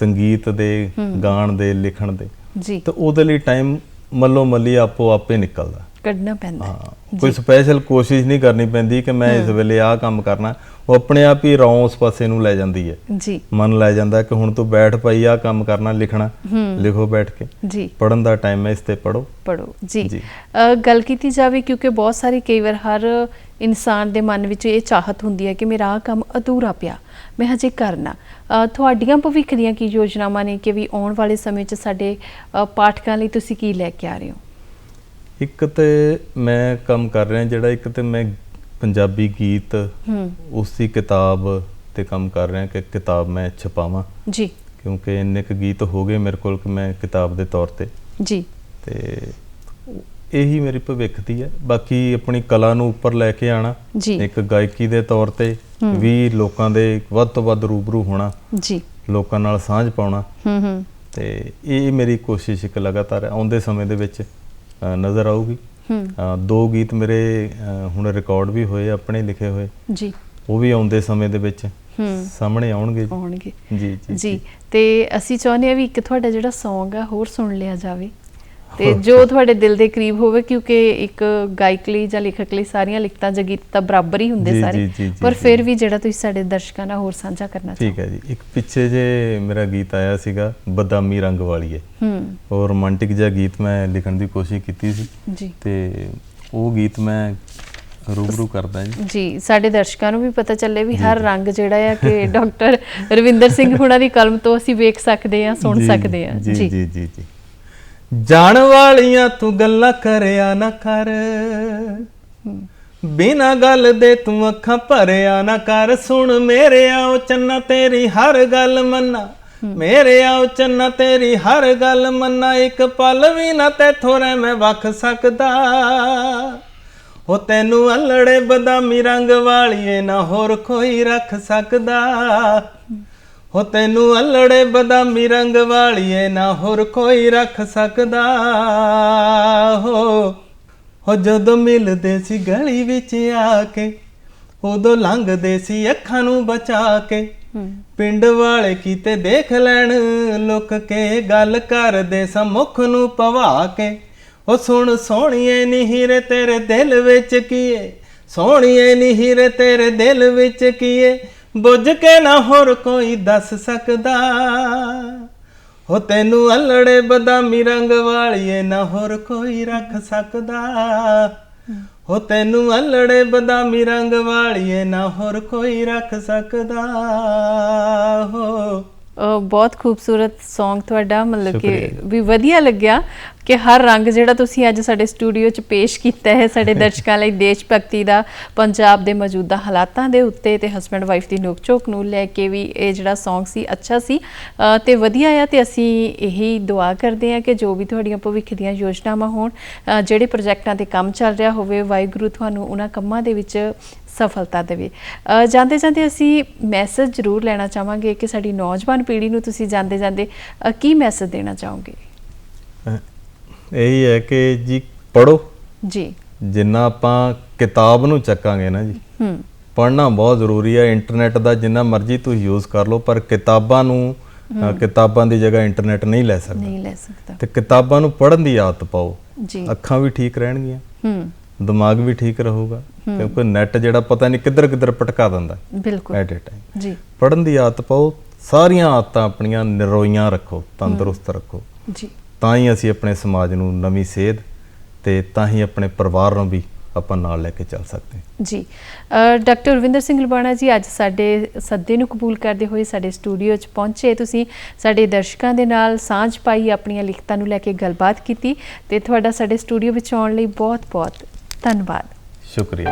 S2: ਸੰਗੀਤ ਦੇ ਗਾਣ ਦੇ ਲਿਖਣ ਦੇ।
S1: ਜੀ।
S2: ਤਾਂ ਉਹਦੇ ਲਈ ਟਾਈਮ ਮੱਲੋ ਮੱਲੀ ਆਪੋ ਆਪੇ ਨਿਕਲਦਾ।
S1: ਕੱਢਣਾ ਪੈਂਦਾ। ਹੈ।
S2: ਕੋਈ ਸਪੈਸ਼ਲ ਕੋਸ਼ਿਸ਼ ਨਹੀਂ ਕਰਨੀ ਪੈਂਦੀ ਕਿ ਮੈਂ ਇਸ ਵੇਲੇ ਆਹ ਕੰਮ ਕਰਨਾ। ਉਹ ਆਪਣੇ ਆਪ ਹੀ ਰੌਂ ਉਸ ਪਾਸੇ ਨੂੰ ਲੈ ਜਾਂਦੀ ਹੈ।
S1: ਜੀ।
S2: ਮਨ ਲੈ ਜਾਂਦਾ ਕਿ ਹੁਣ ਤੂੰ ਬੈਠ ਪਈ ਆਹ ਕੰਮ ਕਰਨਾ ਲਿਖਣਾ। ਲਿਖੋ ਬੈਠ ਕੇ।
S1: ਜੀ।
S2: ਪੜਨ ਦਾ ਟਾਈਮ ਹੈ ਇਸ ਤੇ ਪੜੋ
S1: ਪੜੋ ਜੀ। ਗੱਲ ਕੀਤੀ ਜਾਵੇ ਕਿਉਂਕਿ ਬਹੁਤ ਸਾਰੀ ਕਈ ਵਾਰ ਹਰ ਇਨਸਾਨ ਦੇ ਮਨ ਵਿੱਚ ਇਹ ਚਾਹਤ ਹੁੰਦੀ ਹੈ ਕਿ ਮੇਰਾ ਆਹ ਕੰਮ ਅਧੂਰਾ ਪਿਆ ਮੈਂ ਹਜੇ ਕਰਨਾ ਤੁਹਾਡੀਆਂ ਭਵਿੱਖ ਦੀਆਂ ਕੀ ਯੋਜਨਾਵਾਂ ਨੇ ਕਿ ਵੀ ਆਉਣ ਵਾਲੇ ਸਮੇਂ 'ਚ ਸਾਡੇ ਪਾਠਕਾਂ ਲਈ ਤੁਸੀਂ ਕੀ ਲੈ ਕੇ ਆ ਰਹੇ ਹੋ?
S2: ਇੱਕ ਤੇ ਮੈਂ ਕੰਮ ਕਰ ਰਿਹਾ ਜਿਹੜਾ ਇੱਕ ਤੇ ਮੈਂ ਪੰਜਾਬੀ ਗੀਤ ਉਸ ਦੀ ਕਿਤਾਬ ਤੇ ਕੰਮ ਕਰ ਰਿਹਾ ਕਿ ਕਿਤਾਬ ਮੈਂ ਛਪਾਵਾਂ।
S1: ਜੀ।
S2: ਕਿਉਂਕਿ ਇੰਨੇ ਕੁ ਗੀਤ ਹੋ ਗਏ ਮੇਰੇ ਕੋਲ ਕਿ ਮੈਂ ਕਿਤਾਬ ਦੇ ਤੌਰ ਤੇ।
S1: ਜੀ।
S2: ਤੇ ਇਹੀ ਮੇਰੀ ਭਵਿੱਖ ਦੀ ਹੈ। ਬਾਕੀ ਆਪਣੀ ਕਲਾ ਨੂੰ ਉੱਪਰ ਲੈ ਕੇ ਆਣਾ ਇੱਕ ਗਾਇਕੀ ਦੇ ਤੌਰ ਤੇ। ਵੀ ਲੋਕਾਂ ਦੇ ਵੱਧ ਤੋਂ ਵੱਧ ਰੂਬਰੂ ਹੋਣਾ
S1: ਜੀ।
S2: ਲੋਕਾਂ ਨਾਲ ਸਾਂਝ ਪਾਉਣਾ।
S1: ਹੂੰ ਹੂੰ।
S2: ਤੇ ਇਹ ਮੇਰੀ ਕੋਸ਼ਿਸ਼ ਇੱਕ ਲਗਾਤਾਰ ਆਉਂਦੇ ਸਮੇਂ ਦੇ ਵਿੱਚ ਨਜ਼ਰ ਆਊਗੀ। ਦੋ ਗੀਤ ਮੇਰੇ ਹੁਣ ਰਿਕਾਰਡ ਵੀ ਹੋਏ ਆਪਣੇ ਲਿਖੇ ਹੋਏ।
S1: ਜੀ।
S2: ਉਹ ਵੀ ਆਉਂਦੇ ਸਮੇਂ ਦੇ ਵਿੱਚ ਸਾਹਮਣੇ ਆਉਣਗੇ
S1: ਆਉਣਗੇ।
S2: ਜੀ ਜੀ
S1: ਜੀ। ਤੇ ਅਸੀਂ ਚਾਹੁੰਦੇ ਆ ਵੀ ਇੱਕ ਤੁਹਾਡਾ ਜਿਹੜਾ Song ਆ ਹੋਰ ਸੁਣ ਲਿਆ ਜਾਵੇ। ਤੇ ਜੋ ਤੁਹਾਡੇ ਦਿਲ ਦੇ ਕਰੀਬ ਹੋਵੇ ਕਿਉਂਕਿ ਇੱਕ ਗਾਇਕ ਲਈ ਜਾਂ ਲੇਖਕ ਲਈ ਸਾਰੀਆਂ ਲਿਖਤਾਂ ਜਾਂ ਗੀਤ ਤਾਂ ਬਰਾਬਰ ਹੀ ਹੁੰਦੇ ਸਾਰੇ। ਪਰ। ਫਿਰ ਵੀ ਜਿਹੜਾ ਤੁਸੀਂ ਸਾਡੇ ਦਰਸ਼ਕਾਂ ਨਾਲ ਹੋਰ ਸਾਂਝਾ ਕਰਨਾ
S2: ਠੀਕ ਹੈ ਜੀ। ਇੱਕ ਪਿੱਛੇ ਜੇ ਮੇਰਾ ਗੀਤ ਆਇਆ ਸੀਗਾ ਬਦਾਮੀ ਰੰਗ ਵਾਲੀਏ।
S1: ਹੂੰ।
S2: ਉਹ ਰੋਮਾਂਟਿਕ ਜਿਹਾ ਗੀਤ ਮੈਂ ਲਿਖਣ ਦੀ ਕੋਸ਼ਿਸ਼ ਕੀਤੀ ਸੀ।
S1: ਜੀ।
S2: ਤੇ ਉਹ ਗੀਤ ਮੈਂ ਰੂਬਰੂ ਕਰਦਾ ਜੀ।
S1: ਜੀ ਸਾਡੇ ਦਰਸ਼ਕਾਂ ਨੂੰ ਵੀ ਪਤਾ ਚੱਲੇ ਵੀ ਹਰ ਰੰਗ ਜਿਹੜਾ ਆ ਕਿ ਡਾਕਟਰ ਰਵਿੰਦਰ ਸਿੰਘ ਹੁਣਾਂ ਦੀ ਕਲਮ ਤੋਂ ਅਸੀਂ ਵੇਖ ਸਕਦੇ ਆ ਸੁਣ ਸਕਦੇ ਆ
S2: ਜੀ। ਜੀ ਜੀ ਜੀ। ਜਾਣ ਵਾਲੀਆਂ ਤੂੰ ਗੱਲਾਂ ਕਰਿਆ ਨਾ ਕਰ। ਬਿਨਾ ਗੱਲ ਦੇ ਤੂੰ ਅੱਖਾਂ ਭਰਿਆ ਨਾ ਕਰ। ਸੁਣ ਮੇਰੇ ਆਓ ਚੰਨਾ, ਤੇਰੀ ਹਰ ਗੱਲ ਮੰਨਾ। ਮੇਰੇ ਆਓ ਚੰਨਾ, ਤੇਰੀ ਹਰ ਗੱਲ ਮੰਨਾ। ਇੱਕ ਪਲ ਵੀ ਨਾ ਤੇਥੋਂ ਰਹਿ ਮੈਂ ਵਖ ਸਕਦਾ। ਉਹ ਤੈਨੂੰ ਅਲੜੇ ਬਦਾਮੀ ਰੰਗ ਵਾਲੀਏ ਨਾ ਹੋਰ ਕੋਈ ਰੱਖ ਸਕਦਾ। ਹੋ ਤੈਨੂੰ ਅਲੜੇ ਬਦਾਮੀ ਰੰਗ ਵਾਲੀਏ ਨਾ ਹੋਰ ਕੋਈ ਰੱਖ ਸਕਦਾ। ਹੋ ਹੋ ਜਦੋਂ ਮਿਲਦੇ ਸੀ ਗਲੀ ਵਿੱਚ ਆ ਕੇ ਉਦੋਂ ਲੰਘਦੇ ਸੀ ਅੱਖਾਂ ਨੂੰ ਬਚਾ ਕੇ। ਪਿੰਡ ਵਾਲੇ ਕੀਤੇ ਦੇਖ ਲੈਣ ਲੁੱਕ ਕੇ ਗੱਲ ਕਰਦੇ ਸਮੁਖ ਨੂੰ ਪਵਾ ਕੇ। ਉਹ ਸੁਣ ਸੋਹਣੀਏ ਨੀ ਹੀਰੇ ਤੇਰੇ ਦਿਲ ਵਿੱਚ ਕੀਏ ਸੋਹਣੀਏ ਨੀ ਹੀਰੇ ਤੇਰੇ ਦਿਲ ਵਿੱਚ ਕੀਏ। ਬੁੱਝ ਕੇ ਨਾ ਹੋਰ ਕੋਈ ਦੱਸ ਸਕਦਾ। ਹੋ ਤੈਨੂੰ ਅਲੜੇ ਬਦਾਮੀ ਰੰਗ ਵਾਲੀਏ ਨਾ ਹੋਰ ਕੋਈ ਰੱਖ ਸਕਦਾ। ਹੋ ਤੈਨੂੰ ਅਲੜੇ ਬਦਾਮੀ ਰੰਗ ਵਾਲੀਏ ਨਾ ਹੋਰ ਕੋਈ ਰੱਖ ਸਕਦਾ। ਹੋ
S1: ਬਹੁਤ ਖੂਬਸੂਰਤ Song ਤੁਹਾਡਾ ਮਤਲਬ ਕਿ। ਵੀ ਵਧੀਆ ਲੱਗਿਆ ਕਿ ਹਰ ਰੰਗ ਜਿਹੜਾ ਤੁਸੀਂ ਅੱਜ ਸਾਡੇ ਸਟੂਡੀਓ 'ਚ ਪੇਸ਼ ਕੀਤਾ ਹੈ ਸਾਡੇ ਦਰਸ਼ਕਾਂ ਲਈ ਦੇਸ਼ ਭਗਤੀ ਦਾ ਪੰਜਾਬ ਦੇ ਮੌਜੂਦਾ ਹਾਲਾਤਾਂ ਦੇ ਉੱਤੇ ਤੇ ਹਸਬੰਡ ਵਾਈਫ ਦੀ ਨੋਕ-ਝੋਕ ਨੂੰ ਲੈ ਕੇ ਵੀ ਇਹ ਜਿਹੜਾ Song ਸੀ ਅੱਛਾ ਸੀ ਤੇ ਵਧੀਆ ਆ ਤੇ ਅਸੀਂ ਇਹੀ ਦੁਆ ਕਰਦੇ ਆ ਕਿ ਜੋ ਵੀ ਤੁਹਾਡੀਆਂ ਭਵਿੱਖ ਦੀਆਂ ਯੋਜਨਾਵਾਂ ਹੋਣ ਜਿਹੜੇ ਪ੍ਰੋਜੈਕਟਾਂ ਤੇ ਕੰਮ ਚੱਲ ਰਿਹਾ ਹੋਵੇ ਵਾਹਿਗੁਰੂ ਤੁਹਾਨੂੰ ਉਹਨਾਂ ਕੰਮਾਂ ਦੇ ਵਿੱਚ ਸਫਲਤਾ ਦੇਵੇ। ਜਾਂਦੇ ਜਾਂਦੇ ਅਸੀਂ ਮੈਸੇਜ ਜ਼ਰੂਰ ਲੈਣਾ ਚਾਹਾਂਗੇ ਕਿ ਸਾਡੀ ਨੌਜਵਾਨ ਪੀੜ੍ਹੀ ਨੂੰ ਤੁਸੀਂ ਜਾਂਦੇ ਜਾਂਦੇ ਕੀ ਮੈਸੇਜ ਦੇਣਾ ਚਾਹੋਗੇ?
S2: ਇਹੀ ਹੈ ਕਿ ਜੀ ਪੜੋ
S1: ਜੀ।
S2: ਜਿੰਨਾ ਆਪਾਂ ਕਿਤਾਬ ਨੂੰ ਚੱਕਾਂਗੇ ਨਾ ਜੀ।
S1: ਹੂੰ।
S2: ਪੜ੍ਹਨਾ ਬਹੁਤ ਜ਼ਰੂਰੀ ਹੈ। ਇੰਟਰਨੈਟ ਦਾ ਜਿੰਨਾ ਮਰਜ਼ੀ ਤੁਸੀਂ ਯੂਜ਼ ਕਰ ਲਓ ਪਰ ਕਿਤਾਬਾਂ ਨੂੰ ਕਿਤਾਬਾਂ ਦੀ ਜਗ੍ਹਾ ਇੰਟਰਨੈਟ ਨਹੀਂ ਲੈ ਸਕਦਾ।
S1: ਨਹੀਂ ਲੈ ਸਕਦਾ।
S2: ਤੇ ਕਿਤਾਬਾਂ ਨੂੰ ਪੜ੍ਹਨ ਦੀ ਆਦਤ ਪਾਓ।
S1: ਜੀ।
S2: ਅੱਖਾਂ ਵੀ ਠੀਕ ਰਹਿਣਗੀਆਂ।
S1: ਹੂੰ।
S2: ਦਿਮਾਗ ਵੀ ਠੀਕ ਰਹੂਗਾ ਕਿਉਂਕਿ ਨੈਟ ਜਿਹੜਾ ਪਤਾ ਨਹੀਂ ਕਿੱਧਰ ਕਿੱਧਰ ਭਟਕਾ ਦਿੰਦਾ
S1: ਬਿਲਕੁਲ।
S2: ਐਟ ਏ ਟਾਈਮ
S1: ਜੀ।
S2: ਪੜ੍ਹਨ ਦੀ ਆਦਤ ਪਾਓ ਸਾਰੀਆਂ ਆਦਤਾਂ ਆਪਣੀਆਂ ਨਿਰੋਈਆਂ ਰੱਖੋ ਤੰਦਰੁਸਤ ਰੱਖੋ।
S1: ਜੀ।
S2: ਤਾਂ ਹੀ ਅਸੀਂ ਆਪਣੇ ਸਮਾਜ ਨੂੰ ਨਵੀਂ ਸੇਧ ਤੇ ਤਾਂ ਹੀ ਆਪਣੇ ਪਰਿਵਾਰ ਨੂੰ ਵੀ ਆਪਾਂ ਨਾਲ ਲੈ ਕੇ ਚੱਲ ਸਕਦੇ
S1: ਜੀ। ਅ, ਡਾਕਟਰ ਰਵਿੰਦਰ ਸਿੰਘ ਲਬਾਣਾ ਜੀ ਅੱਜ ਸਾਡੇ ਸੱਦੇ ਨੂੰ ਕਬੂਲ ਕਰਦੇ ਹੋਏ ਸਾਡੇ ਸਟੂਡੀਓ 'ਚ ਪਹੁੰਚੇ। ਤੁਸੀਂ ਸਾਡੇ ਦਰਸ਼ਕਾਂ ਦੇ ਨਾਲ ਸਾਂਝ ਪਾਈ ਆਪਣੀਆਂ ਲਿਖਤਾਂ ਨੂੰ ਲੈ ਕੇ ਗੱਲਬਾਤ ਕੀਤੀ ਤੇ ਤੁਹਾਡਾ ਸਾਡੇ ਸਟੂਡੀਓ ਵਿੱਚ ਆਉਣ ਲਈ ਬਹੁਤ-ਬਹੁਤ ਧੰਨਵਾਦ।
S2: ਸ਼ੁਕਰੀਆ।